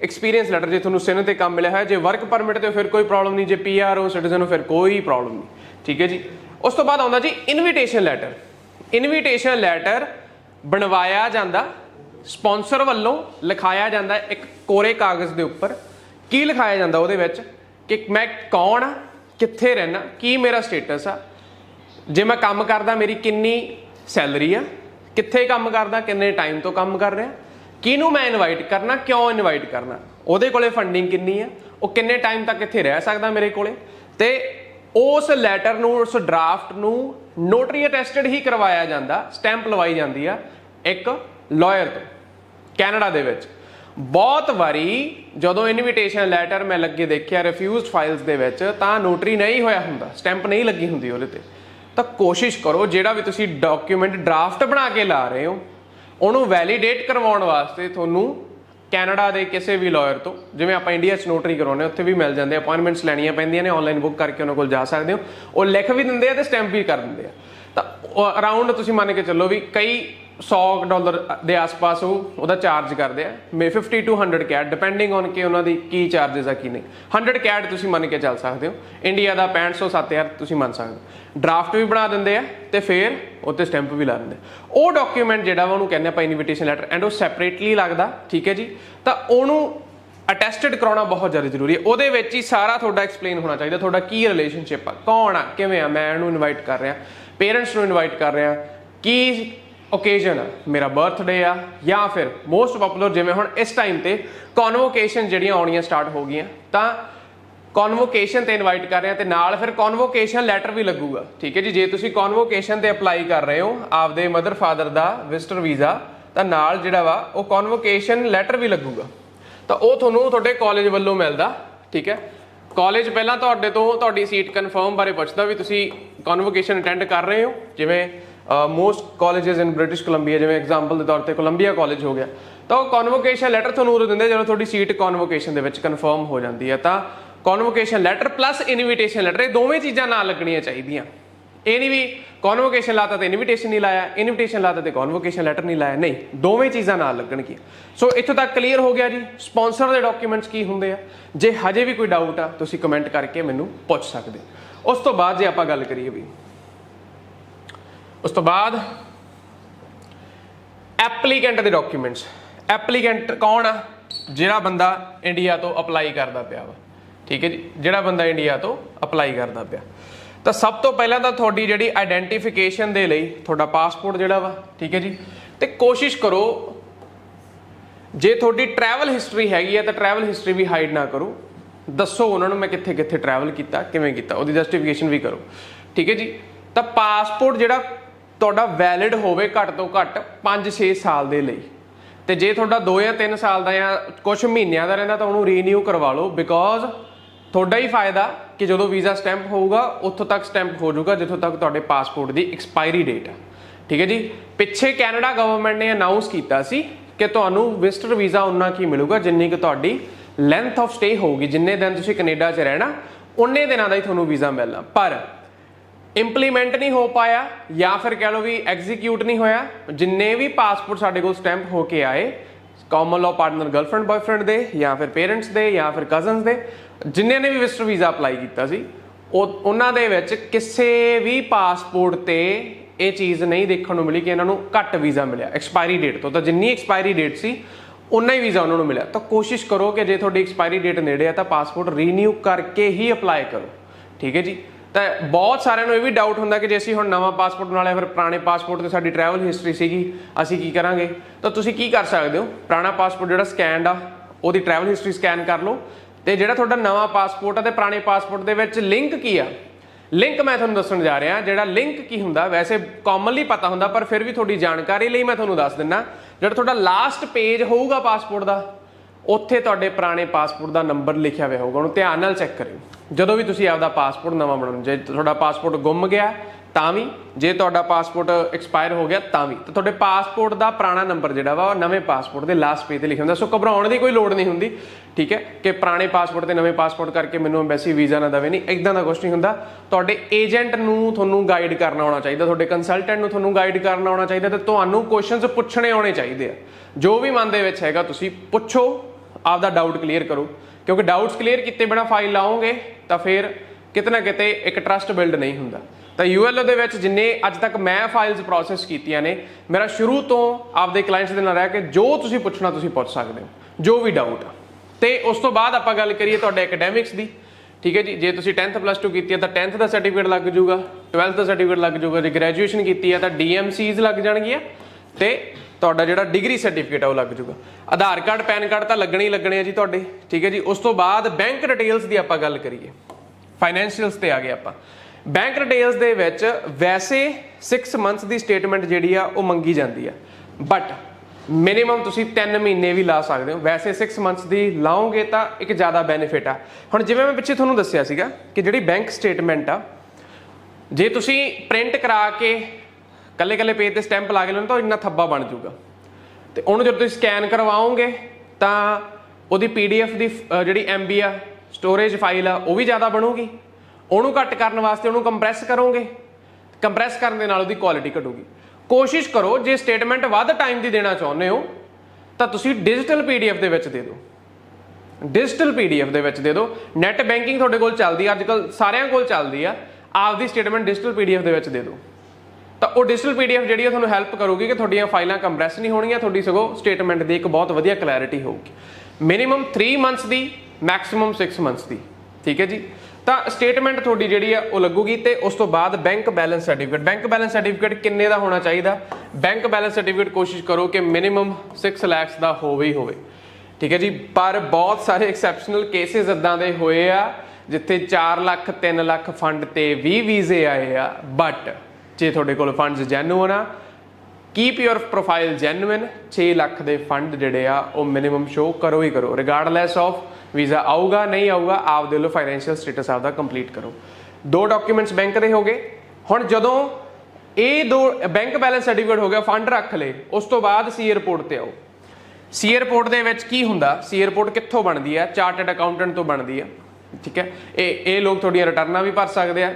ਐਕਸਪੀਰੀਅੰਸ ਲੈਟਰ ਜੇ ਤੁਹਾਨੂੰ ਸਿਨ ਤੇ ਕੰਮ ਮਿਲਿਆ ਹੈ ਜੇ ਵਰਕ ਪਰਮਿਟ ਤੇ ਫਿਰ ਕੋਈ ਪ੍ਰੋਬਲਮ ਨਹੀਂ, ਜੇ ਪੀਆਰ ਹੋ ਸਿਟੀਜ਼ਨ ਹੋ ਫਿਰ ਕੋਈ ਪ੍ਰੋਬਲਮ ਨਹੀਂ। ਠੀਕ ਹੈ ਜੀ? ਉਸ ਤੋਂ ਬਾਅਦ ਆਉਂਦਾ ਜੀ ਇਨਵੀਟੇਸ਼ਨ ਲੈਟਰ ਇਨਵੀਟੇਸ਼ਨ ਲੈਟਰ ਬਣਵਾਇਆ ਜਾਂਦਾ ਸਪਾਂਸਰ ਵੱਲੋਂ ਲਿਖਾਇਆ ਜਾਂਦਾ ਇੱਕ ਕੋਰੇ ਕਾਗਜ਼ ਦੇ ਉੱਪਰ। ਕੀ ਲਿਖਾਇਆ ਜਾਂਦਾ ਉਹਦੇ ਵਿੱਚ? ਕਿ ਮੈਂ ਕੌਣ ਆ? ਕਿੱਥੇ ਰਹਿਣਾ ਕੀ ਮੇਰਾ ਸਟੇਟਸ ਆ? ਜੇ ਮੈਂ ਕੰਮ ਕਰਦਾ, ਮੇਰੀ ਕਿੰਨੀ ਸੈਲਰੀ ਆ? ਕਿੱਥੇ ਕੰਮ ਕਰਦਾ? ਕਿੰਨੇ ਟਾਈਮ ਤੋਂ ਕੰਮ ਕਰ ਰਿਹਾ? ਕਿਹਨੂੰ ਮੈਂ ਇਨਵਾਈਟ ਕਰਨਾ? ਕਿਉਂ ਇਨਵਾਈਟ ਕਰਨਾ? ਉਹਦੇ ਕੋਲੇ ਫੰਡਿੰਗ ਕਿੰਨੀ ਆ? ਉਹ ਕਿੰਨੇ ਟਾਈਮ ਤੱਕ ਇੱਥੇ ਰਹਿ ਸਕਦਾ ਮੇਰੇ ਕੋਲੇ? ਤੇ ਉਸ ਲੈਟਰ ਨੂੰ, ਉਸ ਡਰਾਫਟ ਨੂੰ ਨੋਟਰੀ ਅਟੈਸਟਡ ਹੀ ਕਰਵਾਇਆ ਜਾਂਦਾ, ਸਟੈਂਪ ਲਵਾਈ ਜਾਂਦੀ ਆ ਇੱਕ ਲਾਇਰ ਤੋਂ, ਕੈਨੇਡਾ ਦੇ ਵਿੱਚ। ਬਹੁਤ ਵਾਰੀ ਜਦੋਂ ਇਨਵੀਟੇਸ਼ਨ ਲੈਟਰ ਮੈਂ ਲੱਗੇ ਦੇਖਿਆ ਰਿਫਿਊਜ਼ਡ ਫਾਈਲਸ ਦੇ ਵਿੱਚ, ਤਾਂ ਨੋਟਰੀ ਨਹੀਂ ਹੋਇਆ ਹੁੰਦਾ, ਸਟੈਂਪ ਨਹੀਂ ਲੱਗੀ ਹੁੰਦੀ ਉਹਦੇ ਤੇ। ਤਾਂ ਕੋਸ਼ਿਸ਼ ਕਰੋ, ਜਿਹੜਾ ਵੀ ਤੁਸੀਂ ਡਾਕੂਮੈਂਟ ਡਰਾਫਟ ਬਣਾ ਕੇ ਲਾ ਰਹੇ ਹੋ, ਉਹਨੂੰ ਵੈਲੀਡੇਟ ਕਰਵਾਉਣ ਵਾਸਤੇ ਤੁਹਾਨੂੰ ਕੈਨੇਡਾ ਦੇ ਕਿਸੇ ਵੀ ਲਾਇਰ ਤੋਂ ਜਿਵੇਂ ਆਪਾਂ ਇੰਡੀਆ 'ਚ ਨੋਟਰੀ ਕਰਾਉਂਦੇ ਹਾਂ, ਉੱਥੇ ਵੀ ਮਿਲ ਜਾਂਦੇ ਅਪਾਇੰਟਮੈਂਟਸ ਲੈਣੀਆਂ ਪੈਂਦੀਆਂ ਨੇ ਆਨਲਾਈਨ ਬੁੱਕ ਕਰਕੇ ਉਹਨਾਂ ਕੋਲ ਜਾ ਸਕਦੇ ਹੋ। ਉਹ ਲਿਖ ਵੀ ਦਿੰਦੇ ਆ ਤੇ ਸਟੈਂਪ ਵੀ ਕਰ ਦਿੰਦੇ ਆ। ਤਾਂ ਅਰਾਊਂਡ ਤੁਸੀਂ ਮੰਨ ਕੇ ਚੱਲੋ ਵੀ ਕਈ 100 ਡਾਲਰ ਦੇ ਆਸ-ਪਾਸ ਉਹ ਉਹਦਾ ਚਾਰਜ ਕਰਦੇ ਆ। ਮੇ 50 ਟੂ 100 ਕੈਟ ਡਿਪੈਂਡਿੰਗ ਔਨ ਕਿ ਉਹਨਾਂ ਦੀ ਕੀ ਚਾਰजेस ਆ, ਕੀ ਨਹੀਂ। 100 ਕੈਟ ਤੁਸੀਂ ਮੰਨ ਕੇ ਚੱਲ ਸਕਦੇ ਹੋ। ਇੰਡੀਆ ਦਾ 6500 7000 ਤੁਸੀਂ ਮੰਨ ਸਕਦੇ ਹੋ। ਡਰਾਫਟ ਵੀ ਬਣਾ ਦਿੰਦੇ ਆ ਤੇ ਫਿਰ ਉੱਤੇ ਸਟੈਂਪ ਵੀ ਲਾ ਦਿੰਦੇ ਉਹ ਡਾਕੂਮੈਂਟ ਜਿਹੜਾ ਵਾ ਉਹਨੂੰ ਕਹਿੰਦੇ ਆਪਾਂ ਇਨਵੀਟੇਸ਼ਨ ਲੈਟਰ ਐਂਡ ਉਹ ਸੈਪਰੇਟਲੀ ਲੱਗਦਾ, ਠੀਕ ਹੈ ਜੀ? ਤਾਂ ਉਹਨੂੰ ਅਟੈਸਟਡ ਕਰਾਉਣਾ ਬਹੁਤ ਜ਼ਿਆਦਾ ਜ਼ਰੂਰੀ ਹੈ। ਉਹਦੇ ਵਿੱਚ ਹੀ ਸਾਰਾ ਤੁਹਾਡਾ ਐਕਸਪਲੇਨ ਹੋਣਾ ਚਾਹੀਦਾ, ਤੁਹਾਡਾ ਕੀ ਰਿਲੇਸ਼ਨਸ਼ਿਪ ਆ, ਕੌਣ ਆ, ਕਿਵੇਂ ਆ, ਮੈਂ ਇਹਨੂੰ ਇਨਵਾਈਟ ਕਰ ਰਿਹਾ। ਪੇਰੈਂਟਸ ਨੂੰ ਇਨਵਾਈਟ ਕਰ ਰਿਹਾ। ਕੀ ਓਕੇਜ਼ਨ ਆ। ਮੇਰਾ ਬਰਥਡੇ ਆ ਜਾਂ ਫਿਰ ਮੋਸਟ ਪਪੂਲਰ ਜਿਵੇਂ ਹੁਣ ਇਸ ਟਾਈਮ ਤੇ ਕਨਵੋਕੇਸ਼ਨ ਜਿਹੜੀਆਂ ਆਉਣੀਆਂ ਸਟਾਰਟ ਹੋ ਗਈਆਂ, ਤਾਂ ਕਨਵੋਕੇਸ਼ਨ ਤੇ ਇਨਵਾਈਟ ਕਰ ਰਹੇ ਆ ਤੇ ਨਾਲ ਫਿਰ ਕਨਵੋਕੇਸ਼ਨ ਲੈਟਰ ਵੀ ਲੱਗੂਗਾ। ਠੀਕ ਹੈ ਜੀ, ਜੇ ਤੁਸੀਂ ਕਨਵੋਕੇਸ਼ਨ ਤੇ ਅਪਲਾਈ ਕਰ ਰਹੇ ਹੋ, ਆਪਦੇ ਮਦਰ ਫਾਦਰ ਦਾ ਵਿਜ਼ਟਰ ਵੀਜ਼ਾ ਤਾਂ ਨਾਲ ਜਿਹੜਾ ਵਾ, ਉਹ ਕਨਵੋਕੇਸ਼ਨ ਲੈਟਰ ਵੀ ਲੱਗੂਗਾ। ਤਾਂ ਉਹ ਤੁਹਾਨੂੰ ਤੁਹਾਡੇ ਕਾਲਜ ਵੱਲੋਂ ਮਿਲਦਾ, ਠੀਕ ਹੈ। ਕਾਲਜ ਪਹਿਲਾਂ ਤੁਹਾਡੇ ਤੋਂ ਤੁਹਾਡੀ ਸੀਟ ਕਨਫਰਮ ਬਾਰੇ ਪੁੱਛਦਾ ਵੀ ਤੁਸੀਂ ਕਨਵੋਕੇਸ਼ਨ ਅਟੈਂਡ ਕਰ ਰਹੇ ਹੋ, ਜਿਵੇਂ most colleges in British Columbia ਜਿਵੇਂ ਐਗਜ਼ਾਮਪਲ ਦੇ ਤੌਰ ਤੇ ਕੋਲੰਬੀਆ ਕਾਲਜ ਹੋ ਗਿਆ। ਤਾਂ ਉਹ ਕਨਵੋਕੇਸ਼ਨ ਲੈਟਰ ਤੁਹਾਨੂੰ ਉਦੋਂ ਦਿੰਦੇ ਜਦੋਂ ਤੁਹਾਡੀ ਸੀਟ ਕਨਵੋਕੇਸ਼ਨ ਦੇ ਵਿੱਚ ਕਨਫਰਮ ਹੋ ਜਾਂਦੀ ਹੈ ਤਾਂ convocation letter plus invitation letter ਇਹ ਦੋਵੇਂ ਚੀਜ਼ਾਂ ਨਾਲ ਲੱਗਣੀਆਂ ਚਾਹੀਦੀਆਂ। ਇਹ ਨਹੀਂ ਵੀ ਕਨਵੋਕੇਸ਼ਨ ਲਾਤਾ ਤੇ ਇਨਵੀਟੇਸ਼ਨ ਨਹੀਂ ਲਾਇਆ ਇਨਵੀਟੇਸ਼ਨ ਲਾਤਾ ਤੇ ਕਨਵੋਕੇਸ਼ਨ ਲੈਟਰ ਨਹੀਂ ਲਾਇਆ। ਨਹੀਂ, ਦੋਵੇਂ ਚੀਜ਼ਾਂ ਨਾਲ ਲੱਗਣਗੀਆਂ। ਸੋ ਇੱਥੋਂ ਤੱਕ ਕਲੀਅਰ ਹੋ ਗਿਆ ਜੀ। ਸਪਾਂਸਰ ਦੇ ਡਾਕੂਮੈਂਟਸ ਕੀ ਹੁੰਦੇ ਆ? ਜੇ ਹਜੇ ਵੀ ਕੋਈ ਡਾਊਟ ਆ, ਤੁਸੀਂ ਕਮੈਂਟ ਕਰਕੇ ਮੈਨੂੰ ਪੁੱਛ ਸਕਦੇ ਹੋ। ਉਸ ਤੋਂ ਬਾਅਦ ਜੇ ਆਪਾਂ ਗੱਲ ਕਰੀਏ ਵੀ ਉਸ ਤੋਂ ਬਾਅਦ ਐਪਲੀਕੈਂਟ ਦੇ ਡਾਕੂਮੈਂਟਸ। ਐਪਲੀਕੈਂਟ ਕੌਣ ਆ? ਜਿਹੜਾ ਬੰਦਾ ਇੰਡੀਆ ਤੋਂ ਅਪਲਾਈ ਕਰਦਾ ਪਿਆ ਵਾ। ਠੀਕ ਹੈ ਜੀ? ਜਿਹੜਾ ਬੰਦਾ ਇੰਡੀਆ ਤੋਂ ਅਪਲਾਈ ਕਰਦਾ ਪਿਆ। ਤਾਂ ਸਭ ਤੋਂ ਪਹਿਲਾਂ ਤਾਂ ਤੁਹਾਡੀ ਜਿਹੜੀ ਆਇਡੈਂਟੀਫਿਕੇਸ਼ਨ ਦੇ ਲਈ ਤੁਹਾਡਾ ਪਾਸਪੋਰਟ ਜਿਹੜਾ ਵਾ, ਠੀਕ ਹੈ ਜੀ? ਤੇ ਕੋਸ਼ਿਸ਼ ਕਰੋ, ਜੇ ਤੁਹਾਡੀ ਟਰੈਵਲ ਹਿਸਟਰੀ ਹੈਗੀ ਹੈ ਤਾਂ ਟਰੈਵਲ ਹਿਸਟਰੀ ਵੀ ਹਾਈਡ ਨਾ ਕਰੋ। ਦੱਸੋ ਉਹਨਾਂ ਨੂੰ ਮੈਂ ਕਿੱਥੇ ਕਿੱਥੇ ਟਰੈਵਲ ਕੀਤਾ, ਕਿਵੇਂ ਕੀਤਾ, ਉਹਦੀ ਜਸਟੀਫਿਕੇਸ਼ਨ ਵੀ ਕਰੋ। ਠੀਕ ਹੈ ਜੀ? ਤਾਂ ਪਾਸਪੋਰਟ ਜਿਹੜਾ ਤੁਹਾਡਾ ਵੈਲਿਡ ਹੋਵੇ ਘੱਟ ਤੋਂ ਘੱਟ 5-6 ਸਾਲ ਦੇ ਲਈ। ਤੇ ਜੇ ਤੁਹਾਡਾ 2 ਜਾਂ 3 ਸਾਲ ਦਾ ਜਾਂ ਕੁਝ ਮਹੀਨਿਆਂ ਦਾ ਰਹਿੰਦਾ ਤਾਂ ਉਹਨੂੰ ਰੀਨਿਊ ਕਰਵਾ ਲਓ ਬਿਕੋਜ਼ ਤੁਹਾਡਾ ਹੀ ਫਾਇਦਾ ਕਿ ਜਦੋਂ ਵੀਜ਼ਾ ਸਟੈਂਪ ਹੋਊਗਾ, ਉੱਥੋਂ ਤੱਕ ਸਟੈਂਪ ਹੋ ਜਾਊਗਾ, ਜਿੱਥੋਂ ਤੱਕ ਤੁਹਾਡੇ ਪਾਸਪੋਰਟ ਦੀ ਐਕਸਪਾਇਰੀ ਡੇਟ ਹੈ ਠੀਕ ਹੈ ਜੀ? ਪਿੱਛੇ ਕੈਨੇਡਾ ਗਵਰਨਮੈਂਟ ਨੇ ਅਨਾਉਂਸ ਕੀਤਾ ਸੀ ਕਿ ਤੁਹਾਨੂੰ ਵਿਜ਼ਟਰ ਵੀਜ਼ਾ ਉਨਾ ਕੀ ਮਿਲੂਗਾ, ਜਿੰਨੀ ਕਿ ਤੁਹਾਡੀ ਲੈਂਥ ਆਫ ਸਟੇ ਹੋਊਗੀ, ਜਿੰਨੇ ਦਿਨ ਤੁਸੀਂ ਕੈਨੇਡਾ 'ਚ ਰਹਿਣਾ ਉਨੇ ਦਿਨਾਂ ਦਾ ਹੀ ਤੁਹਾਨੂੰ ਵੀਜ਼ਾ ਮਿਲਣਾ। ਪਰ ਇੰਪਲੀਮੈਂਟ ਨਹੀਂ ਹੋ ਪਾਇਆ ਜਾਂ ਫਿਰ ਕਹਿ ਲਓ ਵੀ ਐਗਜ਼ੀਕਿਊਟ ਨਹੀਂ ਹੋਇਆ, ਜਿੰਨੇ ਵੀ ਪਾਸਪੋਰਟ ਸਾਡੇ ਕੋਲ ਸਟੈਂਪ ਹੋ ਕੇ ਆਏ common law partner girlfriend boyfriend ਦੇ ਜਾਂ ਫਿਰ ਪੇਰੈਂਟਸ ਦੇ ਜਾਂ ਫਿਰ ਕਜ਼ਨਸ ਦੇ ਜਿੰਨੇ ਨੇ ਵੀ ਵਿਜ਼ਟਰ ਵੀਜ਼ਾ ਅਪਲਾਈ ਕੀਤਾ ਸੀ, ਉਹ, ਉਹਨਾਂ ਦੇ ਵਿੱਚ ਕਿਸੇ ਵੀ ਪਾਸਪੋਰਟ ਤੇ ਇਹ ਚੀਜ਼ ਨਹੀਂ ਦੇਖਣ ਨੂੰ ਮਿਲੀ ਕਿ ਇਹਨਾਂ ਨੂੰ ਘੱਟ ਵੀਜ਼ਾ ਮਿਲਿਆ ਐਕਸਪਾਇਰੀ ਡੇਟ ਤੋਂ। ਤਾਂ ਜਿੰਨੀ ਐਕਸਪਾਇਰੀ ਡੇਟ ਸੀ ਉਨਾ ਹੀ ਵੀਜ਼ਾ ਉਹਨਾਂ ਨੂੰ ਮਿਲਿਆ। ਤਾਂ ਕੋਸ਼ਿਸ਼ ਕਰੋ ਕਿ ਜੇ ਤੁਹਾਡੀ ਐਕਸਪਾਇਰੀ ਡੇਟ ਨੇੜੇ ਆ ਤਾਂ ਪਾਸਪੋਰਟ ਰੀਨਿਊ ਕਰਕੇ ਹੀ ਅਪਲਾਈ ਕਰੋ। ਠੀਕ ਹੈ ਜੀ? ਤਾਂ ਬਹੁਤ ਸਾਰਿਆਂ ਨੂੰ ਇਹ ਵੀ ਡਾਊਟ ਹੁੰਦਾ ਕਿ ਜੇ ਅਸੀਂ ਹੁਣ ਨਵਾਂ ਪਾਸਪੋਰਟ ਬਣਾ ਫਿਰ ਪੁਰਾਣੇ ਪਾਸਪੋਰਟ ਤੇ ਸਾਡੀ ਟਰੈਵਲ ਹਿਸਟਰੀ ਸੀਗੀ, ਅਸੀਂ ਕੀ ਕਰਾਂਗੇ? ਤਾਂ ਤੁਸੀਂ ਕੀ ਕਰ ਸਕਦੇ ਹੋ? ਪੁਰਾਣਾ ਪਾਸਪੋਰਟ ਜਿਹੜਾ ਸਕੈਨਡ ਆ, ਉਹਦੀ ਟਰੈਵਲ ਹਿਸਟਰੀ ਸਕੈਨ ਕਰ ਲਓ। ਤੇ ਜਿਹੜਾ ਤੁਹਾਡਾ ਨਵਾਂ ਪਾਸਪੋਰਟ ਆ ਤੇ ਪੁਰਾਣੇ ਪਾਸਪੋਰਟ ਦੇ ਵਿੱਚ ਲਿੰਕ ਕੀ ਆ? ਲਿੰਕ ਮੈਂ ਤੁਹਾਨੂੰ ਦੱਸਣ ਜਾ ਰਿਹਾ, ਜਿਹੜਾ ਲਿੰਕ ਕੀ ਹੁੰਦਾ, ਵੈਸੇ ਕਾਮਨਲੀ ਪਤਾ ਹੁੰਦਾ, ਪਰ ਫਿਰ ਵੀ ਤੁਹਾਡੀ ਜਾਣਕਾਰੀ ਲਈ ਮੈਂ ਤੁਹਾਨੂੰ ਦੱਸ ਦਿੰਨਾ। ਜਿਹੜਾ ਤੁਹਾਡਾ ਲਾਸਟ ਪੇਜ ਹੋਊਗਾ ਪਾਸਪੋਰਟ ਦਾ ਉੱਥੇ ਤੁਹਾਡੇ ਪੁਰਾਣੇ ਪਾਸਪੋਰਟ ਦਾ ਨੰਬਰ ਲਿਖਿਆ ਹੋਇਆ ਹੋਊਗਾ, ਉਹਨੂੰ ਧਿਆਨ ਨਾਲ ਚੈੱਕ ਕਰਿਓ। ਜਦੋਂ ਵੀ ਤੁਸੀਂ ਆਪਦਾ ਪਾਸਪੋਰਟ ਨਵਾਂ ਬਣਾਉਣਾ, ਜੇ ਤੁਹਾਡਾ ਪਾਸਪੋਰਟ ਗੁੰਮ ਗਿਆ, ਤਾਂ ਵੀ, ਜੇ ਤੁਹਾਡਾ ਪਾਸਪੋਰਟ ਐਕਸਪਾਇਰ ਹੋ ਗਿਆ, ਤਾਂ ਵੀ। ਤਾਂ ਤੁਹਾਡੇ ਪਾਸਪੋਰਟ ਦਾ ਪੁਰਾਣਾ ਨੰਬਰ ਜਿਹੜਾ ਵਾ, ਉਹ ਨਵੇਂ ਪਾਸਪੋਰਟ ਦੇ ਲਾਸਟ ਪੇਜ ਤੇ ਲਿਖਿਆ ਹੁੰਦਾ। ਸੋ ਘਬਰਾਉਣ ਦੀ ਕੋਈ ਲੋੜ ਨਹੀਂ ਹੁੰਦੀ, ਠੀਕ ਹੈ? ਕਿ ਪੁਰਾਣੇ ਪਾਸਪੋਰਟ ਤੇ ਨਵੇਂ ਪਾਸਪੋਰਟ ਕਰਕੇ ਮੈਨੂੰ ਐਮਬੈਸੀ ਵੀਜ਼ਾ ਨਾ ਦੇਵੇ, ਨਹੀਂ ਇਦਾਂ ਦਾ ਕੁਝ ਨਹੀਂ ਹੁੰਦਾ। ਤੁਹਾਡੇ ਏਜੰਟ ਨੂੰ ਤੁਹਾਨੂੰ ਗਾਈਡ ਕਰਨਾ ਆਉਣਾ ਚਾਹੀਦਾ, ਤੁਹਾਡੇ ਕੰਸਲਟੈਂਟ ਨੂੰ ਤੁਹਾਨੂੰ ਗਾਈਡ ਕਰਨਾ ਆਉਣਾ ਚਾਹੀਦਾ ਤੇ ਤੁਹਾਨੂੰ ਕੁਐਸਚਨਸ ਪੁੱਛਣੇ ਆਉਣੇ ਚਾਹੀਦੇ ਆ। ਜੋ ਵੀ ਮਨ ਦੇ ਵਿੱਚ ਹੈਗਾ, ਤੁਸੀਂ ਪੁੱਛੋ ਆਪਦਾ ਡਾਊਟ ਕਲੀਅਰ ਕਰੋ। ਕਿਉਂਕਿ ਡਾਊਟਸ ਕਲੀਅਰ ਕੀਤੇ ਬਿਨਾ ਫਾਈਲ ਲਾਓਗੇ ਤਾਂ ਫਿਰ ਕਿਤੇ ਨਾ ਕਿਤੇ ਇੱਕ ਟਰਸਟ ਬਿਲਡ ਨਹੀਂ ਹੁੰਦਾ। ਤਾਂ ਯੂਐਲਓ ਦੇ ਵਿੱਚ ਜਿੰਨੇ ਅੱਜ ਤੱਕ ਮੈਂ ਫਾਈਲਸ ਪ੍ਰੋਸੈਸ ਕੀਤੀਆਂ ਨੇ, ਮੇਰਾ ਸ਼ੁਰੂ ਤੋਂ ਆਪਦੇ ਕਲਾਇੰਟਸ ਦੇ ਨਾਲ ਰਹਿ ਕੇ ਜੋ ਤੁਸੀਂ ਪੁੱਛਣਾ ਤੁਸੀਂ ਪੁੱਛ ਸਕਦੇ ਹੋ, ਜੋ ਵੀ ਡਾਊਟ ਆ। ਤੇ ਉਸ ਤੋਂ ਬਾਅਦ ਆਪਾਂ ਗੱਲ ਕਰੀਏ ਤੁਹਾਡੇ ਐਕੈਡੈਮਿਕਸ ਦੀ। ਠੀਕ ਹੈ ਜੀ, ਜੇ ਤੁਸੀਂ 10th ਪਲੱਸ 2 ਕੀਤੀ ਹੈ ਤਾਂ 10th ਦਾ ਸਰਟੀਫਿਕੇਟ ਲੱਗ ਜਾਊਗਾ 12th ਦਾ ਸਰਟੀਫਿਕੇਟ ਲੱਗ ਜਾਊਗਾ, ਜੇ ਗ੍ਰੈਜੂਏਸ਼ਨ ਕੀਤੀ ਹੈ ਤਾਂ ਡੀਐਮਸੀਜ਼ ਲੱਗ ਜਾਣਗੀਆਂ। ਤੇ ਤੁਹਾਡਾ ਜਿਹੜਾ ਡਿਗਰੀ ਸਰਟੀਫਿਕੇਟ ਆ ਉਹ ਲੱਗ ਜੂਗਾ ਆਧਾਰ ਕਾਰਡ, ਪੈਨ ਕਾਰਡ ਤਾਂ ਲੱਗਣੇ ਹੀ ਲੱਗਣੇ ਆ ਜੀ ਤੁਹਾਡੇ। ਠੀਕ ਹੈ ਜੀ? ਉਸ ਤੋਂ ਬਾਅਦ ਬੈਂਕ ਡਿਟੇਲਸ ਦੀ ਆਪਾਂ ਗੱਲ ਕਰੀਏ। ਫਾਈਨੈਂਸ਼ੀਅਲਸ ਤੇ ਆ ਗਏ ਆਪਾਂ। ਬੈਂਕ ਡਿਟੇਲਸ ਦੇ ਵਿੱਚ ਵੈਸੇ 6 ਮੰਥਸ ਦੀ ਸਟੇਟਮੈਂਟ ਜਿਹੜੀ ਆ, ਉਹ ਮੰਗੀ ਜਾਂਦੀ ਆ। ਬਟ ਮਿਨੀਮਮ ਤੁਸੀਂ 3 ਮਹੀਨੇ ਵੀ ਲਾ ਸਕਦੇ ਹੋ। ਵੈਸੇ 6 ਮੰਥਸ ਦੀ ਲਾਓਗੇ ਤਾਂ ਇੱਕ ਜ਼ਿਆਦਾ ਬੈਨੀਫਿਟ ਆ। ਹੁਣ ਜਿਵੇਂ ਮੈਂ ਪਿੱਛੇ ਤੁਹਾਨੂੰ ਦੱਸਿਆ ਸੀਗਾ ਕਿ ਜਿਹੜੀ ਬੈਂਕ ਸਟੇਟਮੈਂਟ ਆ, ਜੇ ਤੁਸੀਂ ਪ੍ਰਿੰਟ ਕਰਾ ਕੇ ਕੱਲੇ ਕੱਲੇ ਪੇਜ ਤੇ ਸਟੈਂਪ ਲਾ ਕੇ ਲੈਣ ਤਾਂ ਇੰਨਾ ਥੱਬਾ ਬਣ ਜਾਊਗਾ। ਤੇ ਉਹਨੂੰ ਜਦੋਂ ਤੁਸੀਂ ਸਕੈਨ ਕਰਵਾਓਗੇ ਤਾਂ ਉਹਦੀ ਪੀਡੀਐਫ ਦੀ ਅਹ, ਜਿਹੜੀ ਐਮਬੀ ਆ ਸਟੋਰੇਜ ਫਾਈਲ ਆ ਉਹ ਵੀ ਜ਼ਿਆਦਾ ਬਣੂਗੀ। ਉਹਨੂੰ ਘੱਟ ਕਰਨ ਵਾਸਤੇ ਉਹਨੂੰ ਕੰਪਰੈਸ ਕਰੋਗੇ। ਕੰਪਰੈਸ ਕਰਨ ਦੇ ਨਾਲ ਉਹਦੀ ਕੁਆਲਿਟੀ ਘਟੂਗੀ। ਕੋਸ਼ਿਸ਼ ਕਰੋ ਜੇ ਸਟੇਟਮੈਂਟ ਵੱਧ ਟਾਈਮ ਦੀ ਦੇਣਾ ਚਾਹੁੰਦੇ ਹੋ ਤਾਂ ਤੁਸੀਂ ਡਿਜੀਟਲ ਪੀਡੀਐਫ ਦੇ ਵਿੱਚ ਦੇ ਦਿਓ। ਡਿਜੀਟਲ ਪੀਡੀਐਫ ਦੇ ਵਿੱਚ ਦੇ ਦਿਓ। ਨੈਟ ਬੈਂਕਿੰਗ ਤੁਹਾਡੇ ਕੋਲ ਚੱਲਦੀ ਅੱਜ ਅੱਜਕੱਲ ਸਾਰਿਆਂ ਕੋਲ ਚੱਲਦੀ ਆ। ਆਪਦੀ ਸਟੇਟਮੈਂਟ ਡਿਜੀਟਲ ਪੀਡੀਐਫ ਦੇ ਵਿੱਚ ਦੇ ਦਿਓ। ਤਾਂ ਉਹ ਡਿਜੀਟਲ ਪੀਡੀਐਫ ਜਿਹੜੀ ਆ ਤੁਹਾਨੂੰ ਹੈਲਪ ਕਰੂਗੀ ਕਿ ਤੁਹਾਡੀਆਂ ਫਾਈਲਾਂ ਕੰਪਰੈਸ ਨਹੀਂ ਹੋਣਗੀਆਂ, ਤੁਹਾਡੀ ਸਗੋਂ ਸਟੇਟਮੈਂਟ ਦੀ ਇੱਕ ਬਹੁਤ ਵਧੀਆ ਕਲੈਰਿਟੀ ਹੋਊਗੀ। ਮਿਨੀਮਮ 3 ਮੰਥਸ ਦੀ ਮੈਕਸਿਮਮ 6 ਮੰਥਸ ਦੀ। ਠੀਕ ਹੈ ਜੀ? ਤਾਂ ਸਟੇਟਮੈਂਟ ਤੁਹਾਡੀ ਜਿਹੜੀ ਆ, ਉਹ ਲੱਗੂਗੀ ਤੇ ਉਸ ਤੋਂ ਬਾਅਦ bank balance certificate bank balance certificate ਕਿੰਨੇ ਦਾ ਹੋਣਾ ਚਾਹੀਦਾ? ਬੈਂਕ ਬੈਲੈਂਸ ਸਰਟੀਫਿਕੇਟ ਕੋਸ਼ਿਸ਼ ਕਰੋ ਕਿ ਮਿਨੀਮਮ 6 ਲੱਖ ਦਾ ਹੋਵੇ ਹੀ ਹੋਵੇ। ਠੀਕ ਹੈ ਜੀ? ਪਰ ਬਹੁਤ ਸਾਰੇ ਐਕਸੈਪਸ਼ਨਲ ਕੇਸਿਸ ਇਦਾਂ ਦੇ ਹੋਏ ਆ, ਜਿੱਥੇ 4 ਲੱਖ 3 ਲੱਖ ਫੰਡ ਤੇ 20 ਵੀਜ਼ੇ ਆਏ ਆ ਬਟ ਜੇ ਤੁਹਾਡੇ ਕੋਲ ਫੰਡਸ ਜੈਨੂਅਨ ਆ keep your profile genuine 6 lakh ਦੇ ਫੰਡ ਜਿਹੜੇ ਆ, ਉਹ ਮਿਨੀਮਮ ਸ਼ੋ ਕਰੋ ਹੀ ਕਰੋ। ਰਿਗਾਰਡਲੈਸ ਆਫ ਵੀਜ਼ਾ ਆਊਗਾ, ਨਹੀਂ ਆਊਗਾ ਆਪ ਦੇ ਲੋ ਫਾਈਨੈਂਸ਼ੀਅਲ ਸਟੇਟਸ ਆਪਦਾ ਕੰਪਲੀਟ ਕਰੋ। ਦੋ ਡਾਕੂਮੈਂਟਸ ਬੈਂਕ ਦੇ ਹੋਗੇ ਹੁਣ ਜਦੋਂ ਇਹ ਦੋ ਬੈਂਕ ਬੈਲੈਂਸ ਸਰਟੀਫਿਕੇਟ ਹੋ ਗਿਆ ਫੰਡ ਰੱਖ ਲਏ, ਉਸ ਤੋਂ ਬਾਅਦ ਸੀ ਰਿਪੋਰਟ ਤੇ ਆਓ। ਸੀ ਰਿਪੋਰਟ ਦੇ ਵਿੱਚ ਕੀ ਹੁੰਦਾ? ਸੀ ਰਿਪੋਰਟ ਕਿੱਥੋਂ ਬਣਦੀ ਆ? ਚਾਰਟਰਡ ਅਕਾਊਂਟੈਂਟ ਤੋਂ ਬਣਦੀ ਆ। ਠੀਕ ਹੈ? ਇਹ ਇਹ ਲੋਕ ਤੁਹਾਡੀਆਂ ਰਿਟਰਨਾਂ ਵੀ ਭਰ ਸਕਦੇ ਆ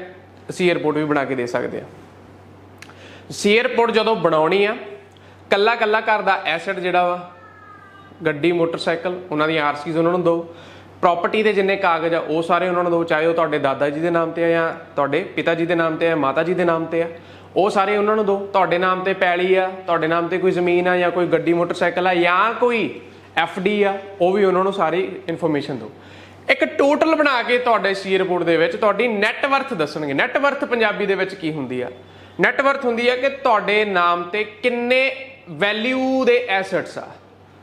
ਸੀ ਰਿਪੋਰਟ ਵੀ ਬਣਾ ਕੇ ਦੇ ਸਕਦੇ ਆ। ਸੀ ਜਦੋਂ ਬਣਾਉਣੀ ਆ, ਕੱਲਾ ਕੱਲਾ ਘਰ ਦਾ ਐਸੈਟ ਜਿਹੜਾ ਵਾ, ਗੱਡੀ, ਮੋਟਰਸਾਈਕਲ, ਉਹਨਾਂ ਦੀਆਂ ਆਰਸੀਜ਼ ਉਹਨਾਂ ਨੂੰ ਦਿਓ। ਪ੍ਰਾਪਰਟੀ ਦੇ ਜਿੰਨੇ ਕਾਗਜ਼ ਆ, ਉਹ ਸਾਰੇ ਉਹਨਾਂ ਨੂੰ ਦਿਓ, ਚਾਹੇ ਉਹ ਤੁਹਾਡੇ ਦਾਦਾ ਜੀ ਦੇ ਨਾਮ ਤੇ ਆ ਜਾਂ ਤੁਹਾਡੇ ਪਿਤਾ ਜੀ ਦੇ ਨਾਮ ਤੇ ਆ, ਮਾਤਾ ਜੀ ਦੇ ਨਾਮ ਤੇ ਆ, ਉਹ ਸਾਰੇ ਉਹਨਾਂ ਨੂੰ ਦਿਓ। ਤੁਹਾਡੇ ਨਾਮ ਤੇ ਪੈਲੀ ਆ, ਤੁਹਾਡੇ ਨਾਮ ਤੇ ਕੋਈ ਜ਼ਮੀਨ ਆ ਜਾਂ ਕੋਈ ਗੱਡੀ, ਮੋਟਰਸਾਈਕਲ ਆ ਜਾਂ ਕੋਈ ਡੀ ਆ, ਉਹ ਵੀ ਉਹਨਾਂ ਨੂੰ ਸਾਰੀ ਇਨਫੋਰਮੇਸ਼ਨ ਦਿਓ। ਇੱਕ ਟੋਟਲ ਬਣਾ ਕੇ ਤੁਹਾਡੇ ਸੀ ਰਿਪੋਰਟ ਦੇ ਵਿੱਚ ਤੁਹਾਡੀ ਨੈਟ ਵਰਥ ਦੱਸਣਗੇ। ਨੈਟ ਵਰਥ ਪੰਜਾਬੀ ਦੇ ਵਿੱਚ ਕੀ ਹੁੰਦੀ ਆ? ਨੈਟ ਵਰਥ ਹੁੰਦੀ ਆ ਕਿ ਤੁਹਾਡੇ ਨਾਮ ਤੇ ਕਿੰਨੇ ਵੈਲਿਊ ਦੇ ਐਸੈਟਸ ਆ।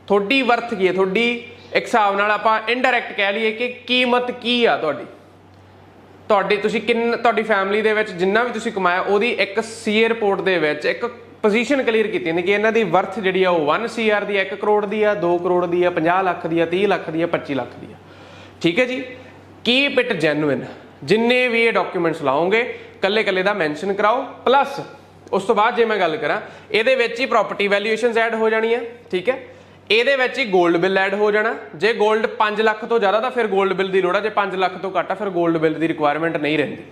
ਤੁਹਾਡੀ ਵਰਥ ਕੀ ਹੈ? ਤੁਹਾਡੀ ਇੱਕ ਹਿਸਾਬ ਨਾਲ ਆਪਾਂ ਇਨਡਾਇਰੈਕਟ ਕਹਿ ਲਈਏ ਕਿ ਕੀਮਤ ਕੀ ਆ ਤੁਹਾਡੀ? ਤੁਹਾਡੀ ਤੁਸੀਂ ਕਿੰਨ, ਤੁਹਾਡੀ ਫੈਮਿਲੀ ਦੇ ਵਿੱਚ ਜਿੰਨਾ ਵੀ ਤੁਸੀਂ ਕਮਾਇਆ, ਉਹਦੀ ਇੱਕ ਸੀ ਰਿਪੋਰਟ ਦੇ ਵਿੱਚ ਇੱਕ ਪੋਜੀਸ਼ਨ ਕਲੀਅਰ ਕੀਤੀ ਜਾਂਦੀ ਕਿ ਇਹਨਾਂ ਦੀ ਵਰਥ ਜਿਹੜੀ ਆ ਉਹ 1 ਸੀਆਰ ਦੀ ਆ 1 ਕਰੋੜ ਦੀ ਆ 2 ਕਰੋੜ ਦੀ ਆ 50 ਲੱਖ ਦੀ ਆ 30 ਲੱਖ ਦੀ ਆ 25 ਲੱਖ ਦੀ ਆ। ਠੀਕ ਹੈ ਜੀ? ਕੀਪ ਇਟ ਜੈਨੂਇਨ ਜਿੰਨੇ ਵੀ ਇਹ ਡਾਕੂਮੈਂਟਸ ਲਾਓਗੇ ਕੱਲੇ ਕੱਲੇ ਦਾ ਮੈਂਸ਼ਨ ਕਰਾਓ ਪਲੱਸ ਉਸ ਤੋਂ ਬਾਅਦ ਜੇ ਮੈਂ ਗੱਲ ਕਰਾਂ, ਇਹਦੇ ਵਿੱਚ ਹੀ ਪ੍ਰੋਪਰਟੀ ਵੈਲਿਊਏਸ਼ਨਸ ਐਡ ਹੋ ਜਾਣੀਆਂ, ਠੀਕ ਹੈ? ਇਹਦੇ ਵਿੱਚ ਹੀ ਗੋਲਡ ਬਿੱਲ ਐਡ ਹੋ ਜਾਣਾ। ਜੇ ਗੋਲਡ 5 ਲੱਖ ਤੋਂ ਜ਼ਿਆਦਾ, ਤਾਂ ਫਿਰ ਗੋਲਡ ਬਿੱਲ ਦੀ ਲੋੜ ਆ। ਜੇ 5 ਲੱਖ ਤੋਂ ਘੱਟ ਆ, ਫਿਰ ਗੋਲਡ ਬਿੱਲ ਦੀ ਰਿਕੁਆਇਰਮੈਂਟ ਨਹੀਂ ਰਹਿੰਦੀ।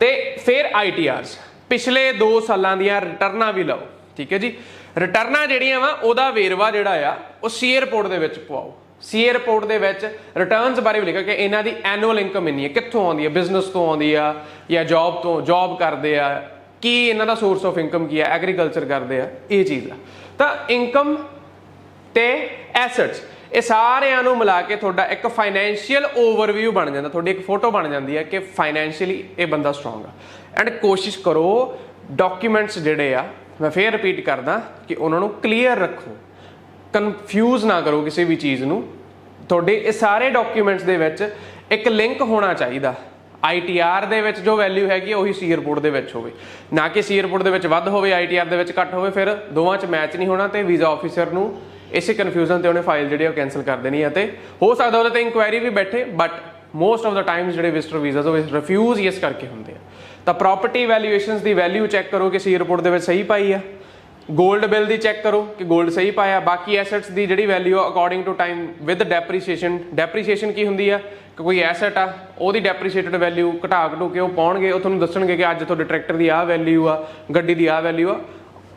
ਤੇ ਫਿਰ ਆਈਟੀਆਰਸ ਪਿਛਲੇ 2 ਸਾਲਾਂ ਦੀਆਂ ਰਿਟਰਨਾਂ ਵੀ ਲਓ, ਠੀਕ ਹੈ ਜੀ? ਰਿਟਰਨਾਂ ਜਿਹੜੀਆਂ ਵਾ, ਉਹਦਾ ਵੇਰਵਾ ਜਿਹੜਾ ਆ, ਉਹ ਸੀਏ ਰਿਪੋਰਟ ਦੇ ਵਿੱਚ ਪਵਾਓ। ਸੀਏ ਰਿਪੋਰਟ ਦੇ ਵਿੱਚ ਰਿਟਰਨਸ ਬਾਰੇ ਵੀ ਲਿਖਿਆ ਕਿ ਇਹਨਾਂ ਦੀ ਐਨੂਅਲ ਇਨਕਮ ਇੰਨੀ ਹੈ। ਕਿੱਥੋਂ ਆਉਂਦੀ ਹੈ? ਬਿਜ਼ਨਸ ਤੋਂ ਆਉਂਦੀ ਆ ਜਾਂ ਜੌਬ ਤੋਂ ਜੌਬ ਕਰਦੇ ਆ? ਕੀ ਇਹਨਾਂ ਦਾ ਸੋਰਸ ਆਫ ਇਨਕਮ ਕੀ ਹੈ? ਐਗਰੀਕਲਚਰ ਕਰਦੇ ਆ? ਇਹ ਚੀਜ਼ ਆ। ਤਾਂ ਇਨਕਮ ਤੇ ਐਸੈਟਸ ਇਹ ਸਾਰਿਆਂ ਨੂੰ ਮਿਲਾ ਕੇ ਤੁਹਾਡਾ ਇੱਕ ਫਾਈਨੈਂਸ਼ੀਅਲ ਓਵਰਵਿਊ ਬਣ ਜਾਂਦਾ। ਤੁਹਾਡੀ ਇੱਕ ਫੋਟੋ ਬਣ ਜਾਂਦੀ ਹੈ ਕਿ ਫਾਈਨੈਂਸ਼ੀਅਲੀ ਇਹ ਬੰਦਾ ਸਟਰੋਂਗ ਆ। ਐਂਡ ਕੋਸ਼ਿਸ਼ ਕਰੋ ਡਾਕੂਮੈਂਟਸ ਜਿਹੜੇ ਆ, ਮੈਂ ਫੇਰ ਰਿਪੀਟ ਕਰਦਾ ਕਿ ਉਹਨਾਂ ਨੂੰ ਕਲੀਅਰ ਰੱਖੋ। ਕਨਫਿਊਜ਼ ਨਾ ਕਰੋ ਕਿਸੇ ਵੀ ਚੀਜ਼ ਨੂੰ। ਤੁਹਾਡੇ ਇਹ ਸਾਰੇ ਡਾਕੂਮੈਂਟਸ ਦੇ ਵਿੱਚ ਇੱਕ ਲਿੰਕ ਹੋਣਾ ਚਾਹੀਦਾ। ITR ਦੇ ਵਿੱਚ ਜੋ ਵੈਲਿਊ ਹੈਗੀ ਉਹੀ ਸੀ ਰਿਪੋਰਟ ਦੇ ਵਿੱਚ ਹੋਵੇ। ਨਾ ਕਿ ਸੀ ਰਿਪੋਰਟ ਦੇ ਵਿੱਚ ਵੱਧ ਹੋਵੇ ITR ਦੇ ਵਿੱਚ ਘੱਟ ਹੋਵੇ, ਫਿਰ ਦੋਵਾਂ 'ਚ ਮੈਚ ਨਹੀਂ ਹੋਣਾ ਤੇ ਵੀਜ਼ਾ ਆਫੀਸਰ ਨੂੰ ਇਸੇ ਕਨਫਿਊਜ਼ਨ ਤੇ ਉਹਨੇ ਫਾਈਲ ਜਿਹੜੀ ਉਹ ਕੈਨਸਲ ਕਰ ਦੇਣੀ ਹੈ ਤੇ ਹੋ ਸਕਦਾ ਉਹਦੇ ਤੇ ਇਨਕੁਆਇਰੀ ਵੀ ਬੈਠੇ but most of the times ਜਿਹੜੇ ਵਿਜ਼ਟਰ ਵੀਜ਼ਾਸ ਉਹ ਰਿਫਿਊਜ਼ ਯੈਸ ਕਰਕੇ ਹੁੰਦੇ ਆ। ਤਾਂ ਪ੍ਰਾਪਰਟੀ ਵੈਲਿਊਏਸ਼ਨਸ ਦੀ ਵੈਲਿਊ ਚੈੱਕ ਕਰੋ ਕਿ ਸੀ ਰਿਪੋਰਟ ਦੇ ਵਿੱਚ ਸਹੀ ਪਾਈ ਆ। 골ਡ ਬਿੱਲ ਦੀ ਚੈੱਕ ਕਰੋ ਕਿ 골ਡ ਸਹੀ ਪਾਇਆ। ਬਾਕੀ ਐਸੈਟਸ ਦੀ ਜਿਹੜੀ ਵੈਲਿਊ ਆ according to time with depreciation depreciation ਕੀ ਹੁੰਦੀ ਆ? ਕਿ ਕੋਈ ਐਸੈਟ ਆ, ਉਹਦੀ ਡੈਪਰੀਸੀਏਟਡ ਵੈਲਿਊ ਘਟਾ ਘਟੂ ਕੇ ਉਹ ਪਾਉਣਗੇ, ਉਹ ਤੁਹਾਨੂੰ ਦੱਸਣਗੇ ਕਿ ਅੱਜ ਤੁਹਾਡੇ ਟਰੈਕਟਰ ਦੀ ਆਹ ਵੈਲਿਊ ਆ, ਗੱਡੀ ਦੀ ਆਹ ਵੈਲਿਊ ਆ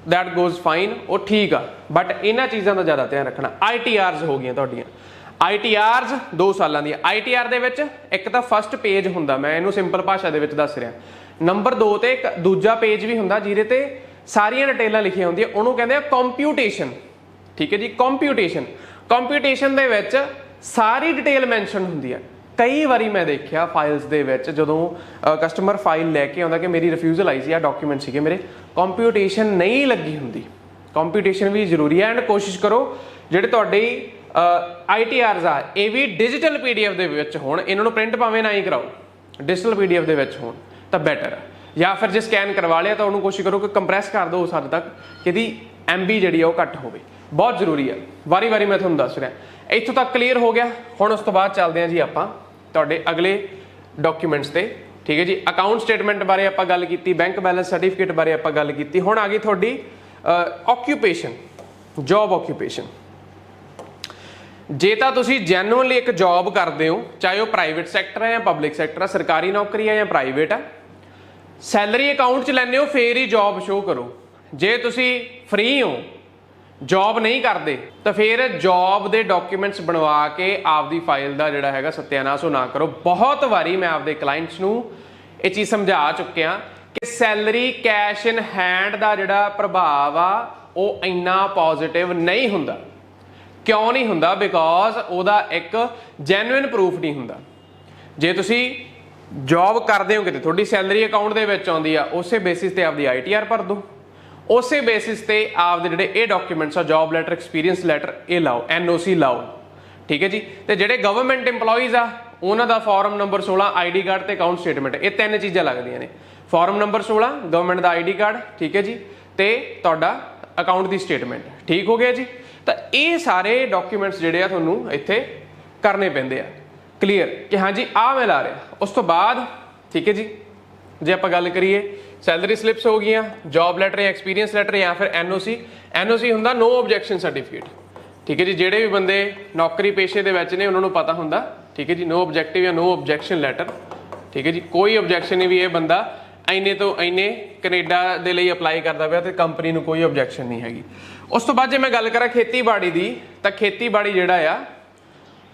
ਦੈਟ ਗੋਜ਼ ਫਾਈਨ ਉਹ ਠੀਕ ਆ। ਬਟ ਇਹਨਾਂ ਚੀਜ਼ਾਂ ਦਾ ਜ਼ਿਆਦਾ ਧਿਆਨ ਰੱਖਣਾ। ਆਈਟੀਆਰਸ ਹੋ ਗਈਆਂ ਤੁਹਾਡੀਆਂ। ਆਈਟੀਆਰਸ 2 ਸਾਲਾਂ ਦੀ ਆਈਟੀਆਰ ਦੇ ਵਿੱਚ ਇੱਕ ਤਾਂ ਫਸਟ ਪੇਜ ਹੁੰਦਾ। ਮੈਂ ਇਹਨੂੰ ਸਿੰਪਲ ਭਾਸ਼ਾ ਦੇ ਵਿੱਚ ਦੱਸ ਰਿਹਾ। ਨੰਬਰ 2 ਤੇ ਇੱਕ ਦੂਜਾ ਪੇਜ ਵੀ ਹੁੰਦਾ, ਜਿਹਦੇ ਤੇ ਸਾਰੀਆਂ ਡਿਟੇਲਾਂ ਲਿਖੀਆਂ ਹੁੰਦੀਆਂ, ਉਹਨੂੰ ਕਹਿੰਦੇ ਆ ਕੰਪਿਊਟੇਸ਼ਨ ਠੀਕ ਹੈ ਜੀ ਕੰਪਿਊਟੇਸ਼ਨ ਕੰਪਿਊਟੇਸ਼ਨ ਦੇ ਵਿੱਚ ਸਾਰੀ ਡਿਟੇਲ ਮੈਂਸ਼ਨ ਹੁੰਦੀ ਹੈ। ਕਈ ਵਾਰੀ ਮੈਂ ਦੇਖਿਆ ਫਾਈਲਸ ਦੇ ਵਿੱਚ ਜਦੋਂ ਕਸਟਮਰ ਫਾਈਲ ਲੈ ਕੇ ਆਉਂਦਾ ਕਿ ਮੇਰੀ ਰਿਫਿਊਜ਼ਲ ਆਈ ਸੀ ਆ ਡਾਕੂਮੈਂਟ ਸੀਗੇ ਮੇਰੇ ਕੰਪਿਊਟੇਸ਼ਨ ਨਹੀਂ ਲੱਗੀ ਹੁੰਦੀ। ਕੰਪਿਊਟੇਸ਼ਨ ਵੀ ਜ਼ਰੂਰੀ ਹੈ ਐਂਡ ਕੋਸ਼ਿਸ਼ ਕਰੋ, ਜਿਹੜੇ ਤੁਹਾਡੇ ਆਈਟੀਆਰਸ ਆ, ਇਹ ਵੀ ਡਿਜੀਟਲ ਪੀਡੀਐਫ ਦੇ ਵਿੱਚ ਹੋਣ, ਇਹਨਾਂ ਨੂੰ ਪ੍ਰਿੰਟ ਭਾਵੇਂ ਨਾ ਹੀ ਕਰਾਓ ਡਿਜੀਟਲ ਪੀਡੀਐਫ ਦੇ ਵਿੱਚ ਹੋਣ, ਤਾਂ ਬੈਟਰ ਹੈ। ਜਾਂ ਫਿਰ ਜੇ ਸਕੈਨ ਕਰਵਾ ਲਿਆ ਤਾਂ ਉਹਨੂੰ ਕੋਸ਼ਿਸ਼ ਕਰੋ ਕਿ ਕੰਪਰੈਸ ਕਰ ਦਿਓ ਉਸ ਹੱਦ ਤੱਕ ਕਿ ਇਹਦੀ ਐਮਬੀ ਜਿਹੜੀ ਆ ਉਹ ਘੱਟ ਹੋਵੇ। ਬਹੁਤ ਜ਼ਰੂਰੀ ਆ। ਵਾਰੀ ਵਾਰੀ ਮੈਂ ਤੁਹਾਨੂੰ ਦੱਸ ਰਿਹਾ। ਇੱਥੋਂ ਤੱਕ ਕਲੀਅਰ ਹੋ ਗਿਆ। ਹੁਣ ਉਸ ਤੋਂ ਬਾਅਦ ਚੱਲਦੇ ਹਾਂ ਜੀ ਆਪਾਂ ਤੁਹਾਡੇ ਅਗਲੇ ਡਾਕੂਮੈਂਟਸ ਤੇ। ਠੀਕ ਹੈ ਜੀ? ਅਕਾਊਂਟ ਸਟੇਟਮੈਂਟ ਬਾਰੇ ਆਪਾਂ ਗੱਲ ਕੀਤੀ ਬੈਂਕ ਬੈਲੈਂਸ ਸਰਟੀਫਿਕੇਟ ਬਾਰੇ ਆਪਾਂ ਗੱਲ ਕੀਤੀ। ਹੁਣ ਆ ਗਈ ਤੁਹਾਡੀ ਆਕਿਊਪੇਸ਼ਨ ਜੌਬ ਆਕਿਊਪੇਸ਼ਨ ਜੇ ਤਾਂ ਤੁਸੀਂ ਜੈਨੂਅਲੀ ਇੱਕ ਜੌਬ ਕਰਦੇ ਹੋ, ਚਾਹੇ ਉਹ ਪ੍ਰਾਈਵੇਟ ਸੈਕਟਰ ਹੈ ਜਾਂ ਪਬਲਿਕ ਸੈਕਟਰ ਹੈ ਸਰਕਾਰੀ ਨੌਕਰੀ ਹੈ ਜਾਂ ਪ੍ਰਾਈਵੇਟ ਹੈ ਸੈਲਰੀ ਅਕਾਊਂਟ 'ਚ ਲੈਂਦੇ ਹੋ, ਫੇਰ ਹੀ ਜੌਬ ਸ਼ੋ ਕਰੋ। ਜੇ ਤੁਸੀਂ ਫ੍ਰੀ ਹੋ ਜੌਬ ਨਹੀਂ ਕਰਦੇ, ਤਾਂ ਫਿਰ ਜੌਬ ਦੇ ਡਾਕੂਮੈਂਟਸ ਬਣਵਾ ਕੇ ਆਪਦੀ ਫਾਈਲ ਦਾ ਜਿਹੜਾ ਹੈਗਾ ਸਤਿਆਨਾਸ਼ ਉਹ ਨਾ ਕਰੋ। ਬਹੁਤ ਵਾਰੀ ਮੈਂ ਆਪਦੇ ਕਲਾਇੰਟਸ ਨੂੰ ਇਹ ਚੀਜ਼ ਸਮਝਾ ਚੁੱਕਿਆ ਕਿ ਸੈਲਰੀ ਕੈਸ਼ ਇਨ ਹੈਂਡ ਦਾ ਜਿਹੜਾ ਪ੍ਰਭਾਵ ਆ, ਉਹ ਇੰਨਾ ਪੋਜ਼ਿਟਿਵ ਨਹੀਂ ਹੁੰਦਾ। ਕਿਉਂ ਨਹੀਂ ਹੁੰਦਾ? ਬਿਕੋਜ਼ ਉਹਦਾ ਇੱਕ ਜੈਨੂਇਨ ਪ੍ਰੂਫ ਨਹੀਂ ਹੁੰਦਾ। ਜੇ ਤੁਸੀਂ ਜੌਬ ਕਰਦੇ ਹੋ ਕਿਤੇ? ਤੁਹਾਡੀ ਸੈਲਰੀ ਅਕਾਊਂਟ ਦੇ ਵਿੱਚ ਆਉਂਦੀ ਆ, ਉਸੇ ਬੇਸਿਸ ਤੇ ਆਪਦੀ ਆਈਟੀਆਰ ਭਰ ਦਿਓ। ਉਸੇ ਬੇਸਿਸ ਤੇ ਆਪਦੇ ਜਿਹੜੇ ਇਹ ਡਾਕੂਮੈਂਟਸ ਆ ਜੌਬ ਲੈਟਰ ਐਕਸਪੀਰੀਅੰਸ ਲੈਟਰ ਇਹ ਲਾਓ ਐਨਓਸੀ ਲਾਓ। ਠੀਕ ਹੈ ਜੀ? ਤੇ ਜਿਹੜੇ ਗਵਰਨਮੈਂਟ EMPLOYEES ਆ, ਉਹਨਾਂ ਦਾ ਫਾਰਮ ਨੰਬਰ 16 ਆਈਡੀ ਕਾਰਡ ਤੇ ਅਕਾਊਂਟ ਸਟੇਟਮੈਂਟ ਇਹ ਤਿੰਨ ਚੀਜ਼ਾਂ ਲੱਗਦੀਆਂ ਨੇ। ਫਾਰਮ ਨੰਬਰ 16 ਗਵਰਨਮੈਂਟ ਦਾ ਆਈਡੀ ਕਾਰਡ ਠੀਕ ਹੈ ਜੀ? ਤੇ ਤੁਹਾਡਾ ਅਕਾਊਂਟ ਦੀ ਸਟੇਟਮੈਂਟ ਠੀਕ ਹੋ ਗਿਆ ਜੀ? ਤਾਂ ਇਹ ਸਾਰੇ ਡਾਕੂਮੈਂਟਸ ਜਿਹੜੇ ਆ ਤੁਹਾਨੂੰ ਇੱਥੇ ਕਰਨੇ ਪੈਂਦੇ ਆ। ਕਲੀਅਰ ਕਿ ਹਾਂਜੀ ਆ ਮੈਂ ਲਾ ਰਿਹਾ। ਉਸ ਤੋਂ ਬਾਅਦ, ਠੀਕ ਹੈ ਜੀ, ਜੇ ਆਪਾਂ ਗੱਲ ਕਰੀਏ ਸੈਲਰੀ ਸਲਿੱਪਸ ਹੋ ਗਈਆਂ ਜੌਬ ਲੈਟਰ ਜਾਂ ਐਕਸਪੀਰੀਅੰਸ ਲੈਟਰ ਜਾਂ ਫਿਰ ਐਨਓਸੀ ਐਨਓਸੀ ਹੁੰਦਾ ਨੋ ਆਬਜੈਕਸ਼ਨ ਸਰਟੀਫਿਕੇਟ ਠੀਕ ਹੈ ਜੀ, ਜਿਹੜੇ ਵੀ ਬੰਦੇ ਨੌਕਰੀ ਪੇਸ਼ੇ ਦੇ ਵਿੱਚ ਨੇ, ਉਹਨਾਂ ਨੂੰ ਪਤਾ ਹੁੰਦਾ, ਠੀਕ ਹੈ ਜੀ ਨੋ ਆਬਜੈਕਟਿਵ ਜਾਂ ਨੋ ਆਬਜੈਕਸ਼ਨ ਲੈਟਰ ਠੀਕ ਹੈ ਜੀ, ਕੋਈ ਆਬਜੈਕਸ਼ਨ ਨਹੀਂ ਵੀ ਇਹ ਬੰਦਾ ਐਨੇ ਤੋਂ ਐਨੇ ਕੈਨੇਡਾ ਦੇ ਲਈ ਅਪਲਾਈ ਕਰਦਾ ਪਿਆ ਤੇ ਕੰਪਨੀ ਨੂੰ ਕੋਈ ਆਬਜੈਕਸ਼ਨ ਨਹੀਂ ਹੈਗੀ। ਉਸ ਤੋਂ ਬਾਅਦ ਜੇ ਮੈਂ ਗੱਲ ਕਰਾਂ ਖੇਤੀਬਾੜੀ ਦੀ, ਤਾਂ ਖੇਤੀਬਾੜੀ ਜਿਹੜਾ ਆ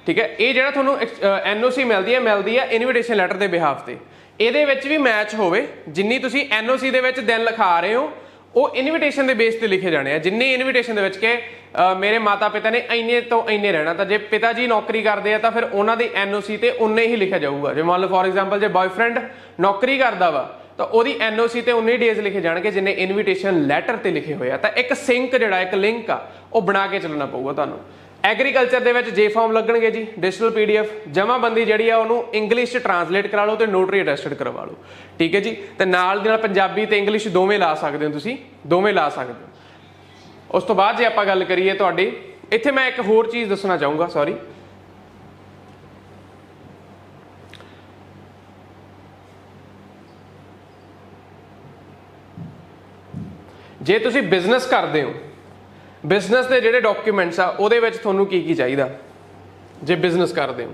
ਠੀਕ ਹੈ? ਇਹ ਜਿਹੜਾ ਤੁਹਾਨੂੰ ਐਨਓਸੀ ਮਿਲਦੀ ਹੈ ਮਿਲਦੀ ਹੈ ਇਨਵੀਟੇਸ਼ਨ ਲੈਟਰ ਦੇ ਬਿਹਾਫ ਤੇ। ਇਹਦੇ ਵਿੱਚ ਵੀ ਮੈਚ ਹੋਵੇ, ਜਿੰਨੀ ਤੁਸੀਂ ਐਨਓਸੀ ਦੇ ਵਿੱਚ ਦਿਨ ਲਿਖਾ ਰਹੇ ਹੋ, ਉਹ ਇਨਵੀਟੇਸ਼ਨ ਦੇ ਬੇਸ ਤੇ ਲਿਖੇ ਜਾਣੇ ਆ। ਜਿੰਨੀ ਇਨਵੀਟੇਸ਼ਨ ਦੇ ਵਿੱਚ ਕਿ ਮੇਰੇ ਮਾਤਾ ਪਿਤਾ ਨੇ ਇੰਨੇ ਤੋਂ ਇੰਨੇ ਰਹਿਣਾ, ਤਾਂ ਜੇ ਪਿਤਾ ਜੀ ਨੌਕਰੀ ਕਰਦੇ ਆ, ਤਾਂ ਫਿਰ ਉਹਨਾਂ ਦੀ ਐਨਓਸੀ ਤੇ ਉਨੇ ਹੀ ਲਿਖਿਆ ਜਾਊਗਾ। ਜੇ ਮੰਨ ਲਓ ਫੋਰ ਐਗਜ਼ਾਮਪਲ ਜੇ ਬॉयਫ੍ਰੈਂਡ ਨੌਕਰੀ ਕਰਦਾ ਵਾ, ਤਾਂ ਉਹਦੀ ਐਨਓਸੀ ਤੇ ਉਨੇ ਡੇਜ਼ ਲਿਖੇ ਜਾਣਗੇ, ਜਿੰਨੇ ਇਨਵੀਟੇਸ਼ਨ ਲੈਟਰ ਤੇ ਲਿਖੇ ਹੋਏ ਆ। ਤਾਂ ਇੱਕ ਸਿੰਕ ਜਿਹੜਾ, ਇੱਕ ਲਿੰਕ ਆ, ਉਹ ਬਣਾ ਕੇ ਚੱਲਣਾ ਪਊਗਾ ਤੁਹਾਨੂੰ। ਐਗਰੀਕਲਚਰ ਦੇ ਵਿੱਚ ਜੇ ਫਾਰਮ ਲੱਗਣਗੇ ਜੀ ਡਿਜੀਟਲ ਪੀਡੀਐਫ ਜਮਾਬੰਦੀ ਜਿਹੜੀ ਆ, ਉਹਨੂੰ ਇੰਗਲਿਸ਼ ਚ ਟਰਾਂਸਲੇਟ ਕਰਾ ਲਓ ਤੇ ਨੋਟਰੀ ਅਟੈਸਟਡ ਕਰਵਾ ਲਓ। ਠੀਕ ਹੈ ਜੀ? ਤੇ ਨਾਲ ਦੀ ਨਾਲ ਪੰਜਾਬੀ ਤੇ ਇੰਗਲਿਸ਼ ਦੋਵੇਂ ਲਾ ਸਕਦੇ ਹੋ ਤੁਸੀਂ। ਦੋਵੇਂ ਲਾ ਸਕਦੇ ਹੋ। ਉਸ ਤੋਂ ਬਾਅਦ ਜੇ ਆਪਾਂ ਗੱਲ ਕਰੀਏ ਤੁਹਾਡੀ, ਇੱਥੇ ਮੈਂ ਇੱਕ ਹੋਰ ਚੀਜ਼ ਦੱਸਣਾ ਚਾਹੂੰਗਾ ਸੌਰੀ ਜੇ ਤੁਸੀਂ ਬਿਜ਼ਨਸ ਕਰਦੇ ਹੋ ਬਿਜ਼ਨਸ ਦੇ ਜਿਹੜੇ ਡਾਕੂਮੈਂਟਸ ਆ, ਉਹਦੇ ਵਿੱਚ ਤੁਹਾਨੂੰ ਕੀ ਕੀ ਚਾਹੀਦਾ? ਜੇ ਬਿਜ਼ਨਸ ਕਰਦੇ ਹੋ,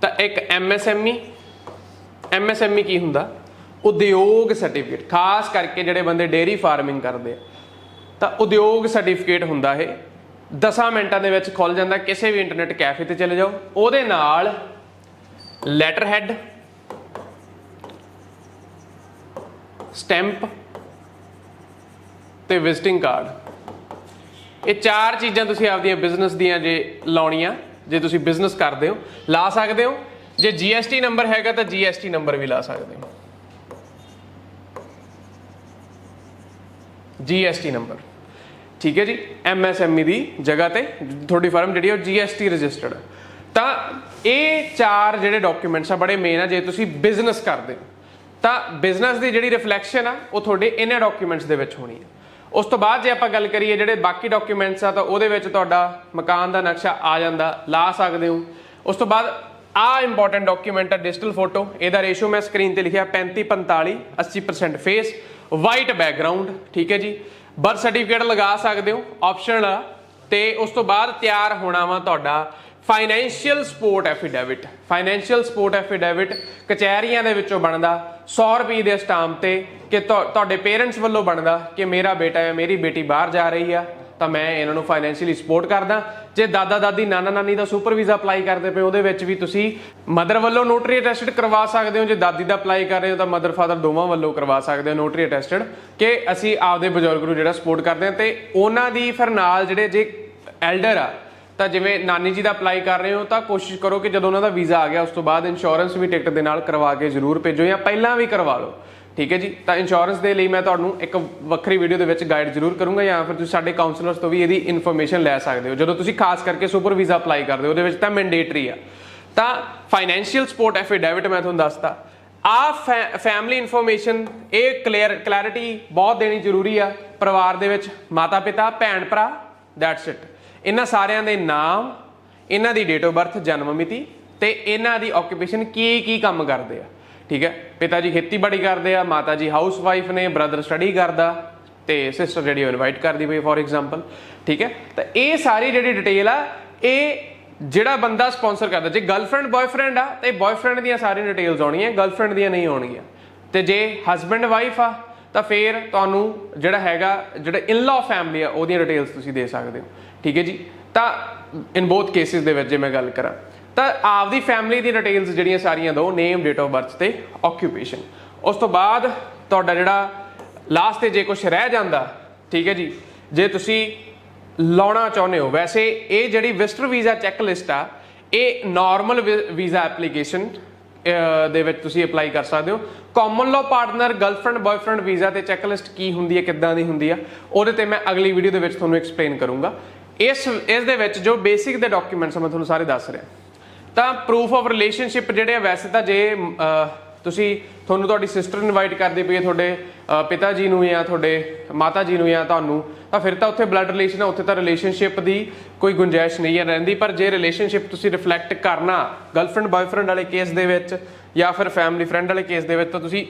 ਤਾਂ ਇੱਕ ਐਮਐਸਐਮਈ ਐਮਐਸਐਮਈ ਕੀ ਹੁੰਦਾ? ਉਦਯੋਗ ਸਰਟੀਫਿਕੇਟ ਖਾਸ ਕਰਕੇ ਜਿਹੜੇ ਬੰਦੇ ਡੇਅਰੀ ਫਾਰਮਿੰਗ ਕਰਦੇ ਆ, ਤਾਂ ਉਦਯੋਗ ਸਰਟੀਫਿਕੇਟ ਹੁੰਦਾ ਇਹ। 10 ਮਿੰਟਾਂ ਦੇ ਵਿੱਚ ਖੁੱਲ ਜਾਂਦਾ, ਕਿਸੇ ਵੀ ਇੰਟਰਨੈਟ ਕੈਫੇ ਤੇ ਚਲੇ ਜਾਓ। ਉਹਦੇ ਨਾਲ ਲੈਟਰ ਹੈਡ ਸਟੈਂਪ ਤੇ ਵਿਜ਼ਿਟਿੰਗ ਕਾਰਡ ਇਹ ਚਾਰ ਚੀਜ਼ਾਂ ਤੁਸੀਂ ਆਪਦੀਆਂ ਬਿਜ਼ਨਸ ਦੀਆਂ ਜੇ ਲਾਉਣੀਆਂ, ਜੇ ਤੁਸੀਂ ਬਿਜ਼ਨਸ ਕਰਦੇ ਹੋ, ਲਾ ਸਕਦੇ ਹੋ। ਜੇ GST ਨੰਬਰ ਹੈਗਾ ਤਾਂ GST ਨੰਬਰ ਵੀ ਲਾ ਸਕਦੇ ਹੋ। GST ਨੰਬਰ ਠੀਕ ਹੈ ਜੀ MSME ਦੀ ਜਗ੍ਹਾ ਤੇ, ਤੁਹਾਡੀ ਫਰਮ ਜਿਹੜੀ ਹੈ ਉਹ GST ਰਜਿਸਟਰਡ ਤਾਂ ਇਹ ਚਾਰ ਜਿਹੜੇ ਡਾਕੂਮੈਂਟਸ ਆ, ਬੜੇ ਮੇਨ ਆ, ਜੇ ਤੁਸੀਂ ਬਿਜ਼ਨਸ ਕਰਦੇ ਹੋ, ਤਾਂ ਬਿਜ਼ਨਸ ਦੀ ਜਿਹੜੀ ਰਿਫਲੈਕਸ਼ਨ ਆ, ਉਹ ਤੁਹਾਡੇ ਇਹਨਾਂ ਡਾਕੂਮੈਂਟਸ ਦੇ ਵਿੱਚ ਹੋਣੀ ਹੈ ਉਸ ਤੋਂ ਬਾਅਦ ਜੇ ਆਪਾਂ ਗੱਲ ਕਰੀਏ ਜਿਹੜੇ ਬਾਕੀ ਡਾਕੂਮੈਂਟਸ ਆ ਤਾਂ ਉਹਦੇ ਵਿੱਚ ਤੁਹਾਡਾ ਮਕਾਨ ਦਾ ਨਕਸ਼ਾ ਆ ਜਾਂਦਾ, ਲਾ ਸਕਦੇ ਹੋ। ਉਸ ਤੋਂ ਬਾਅਦ ਆ ਇੰਪੋਰਟੈਂਟ ਡਾਕੂਮੈਂਟ ਆ ਡਿਜੀਟਲ ਫੋਟੋ ਇਹਦਾ ਰੇਸ਼ੋ ਮੈਂ ਸਕਰੀਨ ਤੇ ਲਿਖਿਆ 35 45 80% ਫੇਸ ਵਾਈਟ ਬੈਕਗ੍ਰਾਉਂਡ ਠੀਕ ਹੈ ਜੀ? ਬਰਥ ਸਰਟੀਫਿਕੇਟ ਲਗਾ ਸਕਦੇ ਹੋ ਆਪਸ਼ਨਲ ਆ। ਤੇ ਉਸ ਤੋਂ ਬਾਅਦ ਤਿਆਰ ਹੋਣਾ ਵਾ ਤੁਹਾਡਾ financial support affidavit financial support affidavit ਕਚਹਿਰੀਆਂ ਦੇ ਵਿੱਚੋਂ ਬਣਦਾ। 100 ਰੁਪਏ ਦੇ ਸਟਾਂਪ ਤੇ ਕਿ ਤੁਹਾਡੇ ਪੇਰੈਂਟਸ ਵੱਲੋਂ ਬਣਦਾ ਕਿ ਮੇਰਾ ਬੇਟਾ ਜਾਂ ਮੇਰੀ ਬੇਟੀ ਬਾਹਰ ਜਾ ਰਹੀ ਆ, ਤਾਂ ਮੈਂ ਇਹਨਾਂ ਨੂੰ ਫਾਈਨੈਂਸ਼ੀਅਲੀ ਸਪੋਰਟ ਕਰਦਾ। ਜੇ ਦਾਦਾ ਦਾਦੀ, ਨਾਨਾ ਨਾਨੀ ਦਾ ਸੁਪਰ ਵੀਜ਼ਾ ਅਪਲਾਈ ਕਰਦੇ ਪਏ, ਉਹਦੇ ਵਿੱਚ ਵੀ ਤੁਸੀਂ ਮਦਰ ਵੱਲੋਂ ਨੋਟਰੀ ਅਟੈਸਟਡ ਕਰਵਾ ਸਕਦੇ ਹੋ। ਜੇ ਦਾਦੀ ਦਾ ਅਪਲਾਈ ਕਰ ਰਹੇ ਹੋ, ਤਾਂ ਮਦਰ ਫਾਦਰ ਦੋਵਾਂ ਵੱਲੋਂ ਕਰਵਾ ਸਕਦੇ ਹੋ ਨੋਟਰੀ ਅਟੈਸਟਡ, ਕਿ ਅਸੀਂ ਆਪਦੇ ਬਜ਼ੁਰਗ ਨੂੰ ਜਿਹੜਾ ਸਪੋਰਟ ਕਰਦੇ ਹਾਂ ਤੇ ਉਹਨਾਂ ਦੀ ਫਿਰ ਨਾਲ ਜਿਹੜੇ ਜੇ ਐਲਡਰ ਆ ਤਾਂ ਜਿਵੇਂ ਨਾਨੀ ਜੀ ਦਾ ਅਪਲਾਈ ਕਰ ਰਹੇ ਹੋ ਤਾਂ ਕੋਸ਼ਿਸ਼ ਕਰੋ ਕਿ ਜਦੋਂ ਉਹਨਾਂ ਦਾ ਵੀਜ਼ਾ ਆ ਗਿਆ, ਉਸ ਤੋਂ ਬਾਅਦ ਇੰਸ਼ੋਰੈਂਸ ਵੀ ਟਿਕਟ ਦੇ ਨਾਲ ਕਰਵਾ ਕੇ ਜ਼ਰੂਰ ਭੇਜੋ ਜਾਂ ਪਹਿਲਾਂ ਵੀ ਕਰਵਾ ਲਓ। ਠੀਕ ਹੈ ਜੀ? ਤਾਂ ਇੰਸ਼ੋਰੈਂਸ ਦੇ ਲਈ ਮੈਂ ਤੁਹਾਨੂੰ ਇੱਕ ਵੱਖਰੀ ਵੀਡੀਓ ਦੇ ਵਿੱਚ ਗਾਈਡ ਜ਼ਰੂਰ ਕਰੂੰਗਾ ਜਾਂ ਫਿਰ ਤੁਸੀਂ ਸਾਡੇ ਕਾਉਂਸਲਰਸ ਤੋਂ ਵੀ ਇਹਦੀ ਇਨਫੋਰਮੇਸ਼ਨ ਲੈ ਸਕਦੇ ਹੋ। ਜਦੋਂ ਤੁਸੀਂ ਖਾਸ ਕਰਕੇ ਸੁਪਰ ਵੀਜ਼ਾ ਅਪਲਾਈ ਕਰਦੇ ਹੋ, ਉਹਦੇ ਵਿੱਚ ਤਾਂ ਮੈਂਡੇਟਰੀ ਆ। ਤਾਂ ਫਾਈਨੈਂਸ਼ੀਅਲ ਸਪੋਰਟ ਐਫੀਡੇਵਿਟ ਮੈਂ ਤੁਹਾਨੂੰ ਦੱਸਤਾ। ਆ ਫੈਮਿਲੀ ਇਨਫੋਰਮੇਸ਼ਨ ਇਹ ਕਲੀਅਰ ਕਲੈਰਿਟੀ ਬਹੁਤ ਦੇਣੀ ਜ਼ਰੂਰੀ ਆ ਪਰਿਵਾਰ ਦੇ ਵਿੱਚ। ਮਾਤਾ ਪਿਤਾ ਭੈਣ ਭਰਾ ਦੈਟਸ ਇਟ ਇਹਨਾਂ ਸਾਰਿਆਂ ਦੇ ਨਾਮ, ਇਹਨਾਂ ਦੀ ਡੇਟ ਆਫ ਬਰਥ ਜਨਮ ਮਿਤੀ ਤੇ ਇਹਨਾਂ ਦੀ ਆਕੂਪੇਸ਼ਨ ਕੀ ਕੀ ਕੰਮ ਕਰਦੇ ਆ। ਠੀਕ ਹੈ? ਪਿਤਾ ਜੀ ਖੇਤੀਬਾੜੀ ਕਰਦੇ ਆ, ਮਾਤਾ ਜੀ ਹਾਊਸ ਵਾਈਫ ਨੇ ਬ੍ਰਦਰ ਸਟੱਡੀ ਕਰਦਾ ਤੇ ਸਿਸਟਰ ਜਿਹੜੀ ਉਹ ਇਨਵਾਈਟ ਕਰਦੀ ਪਈ ਫੋਰ ਐਗਜ਼ਾਮਪਲ ਠੀਕ ਹੈ? ਤਾਂ ਇਹ ਸਾਰੀ ਜਿਹੜੀ ਡਿਟੇਲ ਆ, ਇਹ ਜਿਹੜਾ ਬੰਦਾ ਸਪਾਂਸਰ ਕਰਦਾ, ਜੇ ਗਰਲਫ੍ਰੈਂਡ ਬॉयਫ੍ਰੈਂਡ ਆ, ਤੇ ਬॉयਫ੍ਰੈਂਡ ਦੀਆਂ ਸਾਰੀਆਂ ਡਿਟੇਲਸ ਆਉਣੀਆਂ ਗਰਲਫ੍ਰੈਂਡ ਦੀਆਂ ਨਹੀਂ ਆਉਣਗੀਆਂ। ਤੇ ਜੇ ਹਸਬੈਂਡ ਵਾਈਫ ਆ, ਤਾਂ ਫਿਰ ਤੁਹਾਨੂੰ ਜਿਹੜਾ ਹੈਗਾ, ਜਿਹੜਾ ਇਨ-ਲਾ ਫੈਮਿਲੀ ਆ, ਉਹਦੀਆਂ ਡਿਟੇਲਸ ਤੁਸੀਂ ਦੇ ਸਕਦੇ ਹੋ। ਠੀਕ ਹੈ ਜੀ? ਤਾਂ ਇਨ ਬੋਥ ਕੇਸਿਸ ਦੇ ਵਿੱਚ ਜੇ ਮੈਂ ਗੱਲ ਕਰਾਂ, ਤਾਂ ਆਪਦੀ ਫੈਮਿਲੀ ਦੀ ਡਿਟੇਲਸ ਜਿਹੜੀਆਂ ਸਾਰੀਆਂ ਦੋ ਨੇਮ ਡੇਟ ਆਫ ਬਰਥ ਤੇ ਆਕਿਊਪੇਸ਼ਨ ਉਸ ਤੋਂ ਬਾਅਦ ਤੁਹਾਡਾ ਜਿਹੜਾ ਲਾਸਟ ਤੇ ਜੇ ਕੁਝ ਰਹਿ ਜਾਂਦਾ, ਠੀਕ ਹੈ ਜੀ? ਜੇ ਤੁਸੀਂ ਲਾਉਣਾ ਚਾਹੁੰਦੇ ਹੋ, ਵੈਸੇ ਇਹ ਜਿਹੜੀ ਵਿਜ਼ਟਰ ਵੀਜ਼ਾ ਚੈੱਕ ਲਿਸਟ ਆ, ਇਹ ਨਾਰਮਲ ਵੀਜ਼ਾ ਐਪਲੀਕੇਸ਼ਨ ਦੇ ਵਿੱਚ ਤੁਸੀਂ ਅਪਲਾਈ ਕਰ ਸਕਦੇ ਹੋ। Common law partner girlfriend boyfriend visa ਤੇ ਚੈੱਕ ਲਿਸਟ ਕੀ ਹੁੰਦੀ ਹੈ, ਕਿੱਦਾਂ ਦੀ ਹੁੰਦੀ ਆ, ਉਹਦੇ ਤੇ ਮੈਂ ਅਗਲੀ ਵੀਡੀਓ ਦੇ ਵਿੱਚ ਤੁਹਾਨੂੰ ਐਕਸਪਲੇਨ ਕਰੂੰਗਾ। ਇਸ ਇਸ ਦੇ ਵਿੱਚ ਜੋ ਬੇਸਿਕ ਦੇ ਡਾਕੂਮੈਂਟਸ ਮੈਂ ਤੁਹਾਨੂੰ ਸਾਰੇ ਦੱਸ ਰਿਹਾ। ਤਾਂ ਪ੍ਰੂਫ ਆਫ ਰਿਲੇਸ਼ਨਸ਼ਿਪ ਜਿਹੜੇ ਆ, ਵੈਸੇ ਤਾਂ ਜੇ ਤੁਸੀਂ ਤੁਹਾਨੂੰ ਤੁਹਾਡੀ ਸਿਸਟਰ ਇਨਵਾਈਟ ਕਰਦੀ ਪਈ ਹੈ ਤੁਹਾਡੇ ਪਿਤਾ ਜੀ ਨੂੰ ਜਾਂ ਤੁਹਾਡੇ ਮਾਤਾ ਜੀ ਨੂੰ ਜਾਂ ਤੁਹਾਨੂੰ, ਤਾਂ ਫਿਰ ਤਾਂ ਉੱਥੇ ਬਲੱਡ ਰਿਲੇਸ਼ਨ ਹੈ ਉੱਥੇ ਤਾਂ ਰਿਲੇਸ਼ਨਸ਼ਿਪ ਦੀ ਕੋਈ ਗੁੰਜਾਇਸ਼ ਨਹੀਂ ਹੈ ਰਹਿੰਦੀ। ਪਰ ਜੇ ਰਿਲੇਸ਼ਨਸ਼ਿਪ ਤੁਸੀਂ ਰਿਫਲੈਕਟ ਕਰਨਾ ਗਰਲਫ੍ਰੈਂਡ ਬॉयਫ੍ਰੈਂਡ ਵਾਲੇ ਕੇਸ ਦੇ ਵਿੱਚ ਜਾਂ ਫਿਰ ਫੈਮਿਲੀ ਫਰੈਂਡ ਵਾਲੇ ਕੇਸ ਦੇ ਵਿੱਚ, ਤਾਂ ਤੁਸੀਂ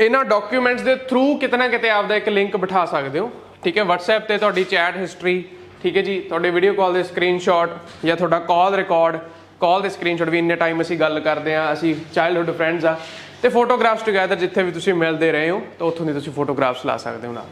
ਇਹਨਾਂ ਡਾਕੂਮੈਂਟਸ ਦੇ ਥਰੂ ਕਿਤਨਾ ਕਿਤੇ ਆਪਦਾ ਇੱਕ ਲਿੰਕ ਬਿਠਾ ਸਕਦੇ ਹੋ। ਠੀਕ ਹੈ? WhatsApp ਤੇ ਤੁਹਾਡੀ ਚੈਟ ਹਿਸਟਰੀ ਠੀਕ ਹੈ ਜੀ, ਤੁਹਾਡੇ ਵੀਡੀਓ ਕਾਲ ਦੇ ਸਕਰੀਨਸ਼ਾਟ ਜਾਂ ਤੁਹਾਡਾ ਕਾਲ ਰਿਕਾਰਡ ਕਾਲ ਦੇ ਸਕਰੀਨਸ਼ਾਟ ਵੀ ਇੰਨੇ ਟਾਈਮ ਅਸੀਂ ਗੱਲ ਕਰਦੇ ਆ ਅਸੀਂ ਚਾਈਲਡਹੁੱਡ ਫਰੈਂਡਸ ਆ ਤੇ ਫੋਟੋਗ੍ਰਾਫਸ ਟੁਗੇਦਰ ਜਿੱਥੇ ਵੀ ਤੁਸੀਂ ਮਿਲਦੇ ਰਹੇ ਹੋ, ਤਾਂ ਉੱਥੋਂ ਦੀ ਤੁਸੀਂ ਫੋਟੋਗ੍ਰਾਫਸ ਲਾ ਸਕਦੇ ਹੋ ਨਾਲ।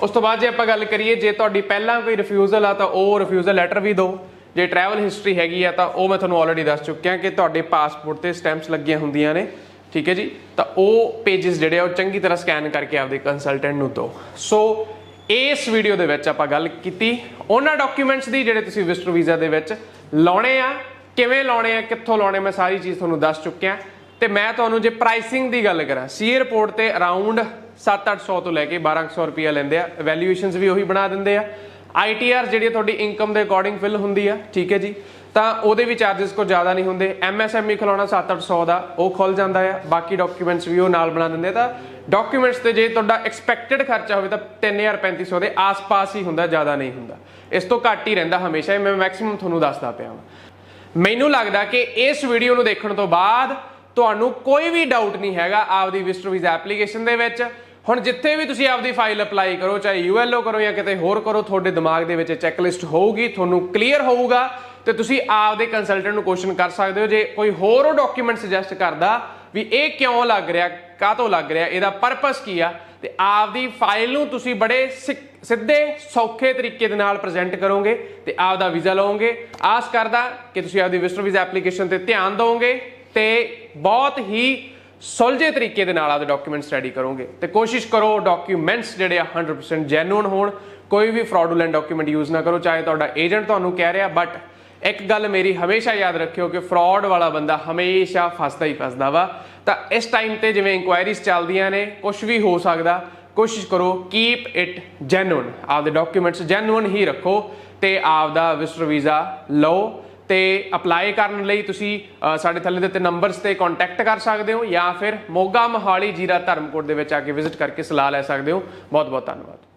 ਉਸ ਤੋਂ ਬਾਅਦ ਜੇ ਆਪਾਂ ਗੱਲ ਕਰੀਏ, ਜੇ ਤੁਹਾਡੀ ਪਹਿਲਾਂ ਕੋਈ ਰਿਫਿਊਜ਼ਲ ਆ, ਤਾਂ ਉਹ ਰਿਫਿਊਜ਼ਲ ਲੈਟਰ ਵੀ ਦਿਓ। ਜੇ ਟਰੈਵਲ ਹਿਸਟਰੀ ਹੈਗੀ ਆ, ਤਾਂ ਉਹ ਮੈਂ ਤੁਹਾਨੂੰ ਆਲਰੇਡੀ ਦੱਸ ਚੁੱਕਿਆ ਕਿ ਤੁਹਾਡੇ ਪਾਸਪੋਰਟ ਤੇ ਸਟੈਂਪਸ ਲੱਗੀਆਂ ਹੁੰਦੀਆਂ ਨੇ, ਠੀਕ ਹੈ ਜੀ? ਤਾਂ ਉਹ ਪੇजेस ਜਿਹੜੇ ਆ, ਉਹ ਚੰਗੀ ਤਰ੍ਹਾਂ ਸਕੈਨ ਕਰਕੇ ਆਪਦੇ ਕੰਸਲਟੈਂਟ ਨੂੰ ਦਿਓ। ਸੋ ਇਸ ਵੀਡੀਓ ਦੇ ਵਿੱਚ ਆਪਾਂ ਗੱਲ ਕੀਤੀ। ਉਹਨਾਂ ਡਾਕੂਮੈਂਟਸ ਦੀ ਜਿਹੜੇ ਤੁਸੀਂ ਵਿਜ਼ਟਰ ਵੀਜ਼ਾ ਦੇ ਵਿੱਚ ਲਾਉਣੇ ਆ, ਕਿਵੇਂ ਲਾਉਣੇ ਆ, ਕਿੱਥੋਂ ਲਾਉਣੇ ਮੈਂ ਸਾਰੀ ਚੀਜ਼ ਤੁਹਾਨੂੰ ਦੱਸ ਚੁੱਕਿਆ। ਤੇ ਮੈਂ ਤੁਹਾਨੂੰ ਜੇ ਪ੍ਰਾਈਸਿੰਗ ਦੀ ਗੱਲ ਕਰਾਂ, ਸੀ ਰਿਪੋਰਟ ਤੇ ਅਰਾਊਂਡ 7-800 ਤੋਂ ਲੈ ਕੇ 1200 ਰੁਪਿਆ ਲੈਂਦੇ ਆ। ਵੈਲਿਊਏਸ਼ਨਸ ਵੀ ਉਹੀ ਬਣਾ ਦਿੰਦੇ ਆ। ਆਈਟੀਆਰ ਜਿਹੜੀ ਤੁਹਾਡੀ ਇਨਕਮ ਦੇ ਅਕੋਰਡਿੰਗ ਫਿਲ ਹੁੰਦੀ ਆ, ਠੀਕ ਹੈ ਜੀ। ਤਾਂ ਉਹਦੇ ਵੀ ਚਾਰजेस ਕੋ ਜ਼ਿਆਦਾ ਨਹੀਂ ਹੁੰਦੇ। ਐਮਐਸਐਮਈ ਖਲਾਉਣਾ 7-800 ਦਾ, ਉਹ ਖੁੱਲ ਜਾਂਦਾ ਆ। ਬਾਕੀ ਡਾਕੂਮੈਂਟਸ ਵੀ ਉਹ ਨਾਲ ਬਣਾ ਦਿੰਦੇ ਆ। ਤਾਂ ਡਾਕੂਮੈਂਟਸ ਤੇ ਜੇ ਤੁਹਾਡਾ ਐਕਸਪੈਕਟਡ ਖਰਚਾ ਹੋਵੇ ਤਾਂ 3350 ਦੇ ਆਸ-ਪਾਸ ਹੀ ਹੁੰਦਾ, ਜ਼ਿਆਦਾ ਨਹੀਂ ਹੁੰਦਾ। ਇਸ ਤੋਂ ਘੱਟ ਹੀ ਰਹਿੰਦਾ ਹਮੇਸ਼ਾ ਮੈਂ ਮੈਕਸਿਮਮ ਤੁਹਾਨੂੰ ਦੱਸਦਾ ਪਿਆ ਹਾਂ ਮੈਨੂੰ ਲੱਗਦਾ ਕਿ ਇਸ ਵੀਡੀਓ ਨੂੰ ਦੇਖਣ ਤੋਂ ਬਾਅਦ ਤੁਹਾਨੂੰ ਕੋਈ ਵੀ ਡਾਊਟ ਨਹੀਂ ਹੈਗਾ ਆਪਦੀ ਵਿਜ਼ਟਰ ਵੀਜ਼ਾ ਐਪਲੀਕੇਸ਼ਨ ਦੇ ਵਿੱਚ। ਹੁਣ ਜਿੱਥੇ ਵੀ ਤੁਸੀਂ ਆਪਦੀ ਫਾਈਲ ਅਪਲਾਈ ਕਰੋ, ਚਾਹੇ ਯੂਐਲਓ ਕਰੋ ਜਾਂ ਕਿਤੇ ਹੋਰ ਕਰੋ, ਤੁਹਾਡੇ ਦਿਮਾਗ ਦੇ ਵਿੱਚ ਚੈੱਕ ਲਿਸਟ ਹੋਊਗੀ, ਤੁਹਾਨੂੰ ਕਲੀਅਰ ਹੋਊਗਾ। ਤੇ ਤੁਸੀਂ ਆਪਦੇ ਕੰਸਲਟੈਂਟ ਨੂੰ ਕੁਐਸਚਨ ਕਰ ਸਕਦੇ ਹੋ। ਜੇ ਕੋਈ ਹੋਰ ਉਹ ਡਾਕੂਮੈਂਟ ਸੁਜੈਸਟ ਕਰਦਾ ਵੀ ਇਹ ਕਿਉਂ ਲੱਗ ਰਿਹਾ, ਕਾਹਤੋਂ ਲੱਗ ਰਿਹਾ, ਇਹਦਾ ਪਰਪਸ ਕੀ ਆ, ਤੇ ਆਪਦੀ ਫਾਈਲ ਨੂੰ ਤੁਸੀਂ ਬੜੇ ਸਿ- ਸਿੱਧੇ, ਸੌਖੇ ਤਰੀਕੇ ਦੇ ਨਾਲ ਪ੍ਰੈਜ਼ੈਂਟ ਕਰੋਗੇ ਤੇ ਆਪਦਾ ਵੀਜ਼ਾ ਲਓਗੇ। ਆਸ ਕਰਦਾ ਕਿ ਤੁਸੀਂ ਆਪਦੀ ਵਿਜ਼ਟਰ ਵੀਜ਼ਾ ਐਪਲੀਕੇਸ਼ਨ ਤੇ ਧਿਆਨ ਦਿਓਗੇ ਤੇ ਬਹੁਤ ਹੀ ਸੁਲਝੇ ਤਰੀਕੇ ਦੇ ਨਾਲ ਆਪਦੇ ਡਾਕੂਮੈਂਟਸ ਰੈਡੀ ਕਰੋਗੇ। ਤੇ ਕੋਸ਼ਿਸ਼ ਕਰੋ ਡਾਕੂਮੈਂਟਸ ਜਿਹੜੇ ਆ 100% ਜੈਨੂਇਨ ਹੋਣ। ਕੋਈ ਵੀ ਫਰਾਡੂਲੈਂਟ ਡਾਕੂਮੈਂਟ ਯੂਜ਼ ਨਾ ਕਰੋ, ਚਾਹੇ ਤੁਹਾਡਾ ਏਜੰਟ ਤੁਹਾਨੂੰ ਕਹਿ ਰਿਹਾ ਬਟ ਇੱਕ ਗੱਲ ਮੇਰੀ ਹਮੇਸ਼ਾ ਯਾਦ ਰੱਖਿਓ ਕਿ ਫਰਾਡ ਵਾਲਾ ਬੰਦਾ ਹਮੇਸ਼ਾ ਫਸਦਾ ਹੀ ਫਸਦਾ ਵਾ। ਤਾਂ ਇਸ ਟਾਈਮ ਤੇ ਜਿਵੇਂ ਇਨਕੁਆਇਰੀਜ਼ ਚੱਲਦੀਆਂ ਨੇ ਕੁਝ ਵੀ ਹੋ ਸਕਦਾ, ਕੋਸ਼ਿਸ਼ ਕਰੋ ਕੀਪ ਇਟ ਜੈਨੂਇਨ ਆਪਦੇ ਡਾਕੂਮੈਂਟਸ ਜੈਨੂਇਨ ਹੀ ਰੱਖੋ ਤੇ ਆਪਦਾ ਵਿਜ਼ਟਰ ਵੀਜ਼ਾ ਲਓ ਤੇ ਅਪਲਾਈ ਕਰਨ ਲਈ ਤੁਸੀਂ ਸਾਡੇ ਥੱਲੇ ਦਿੱਤੇ ਨੰਬਰਸ ਤੇ ਕੰਟੈਕਟ ਕਰ ਸਕਦੇ ਹੋ ਜਾਂ ਫਿਰ ਮੋਗਾ ਮੋਹਾਲੀ ਜੀਰਾ ਧਰਮਕੋਟ ਦੇ ਵਿੱਚ ਆ ਕੇ ਵਿਜ਼ਿਟ ਕਰਕੇ ਸਲਾਹ ਲੈ ਸਕਦੇ ਹੋ। ਬਹੁਤ ਬਹੁਤ ਧੰਨਵਾਦ।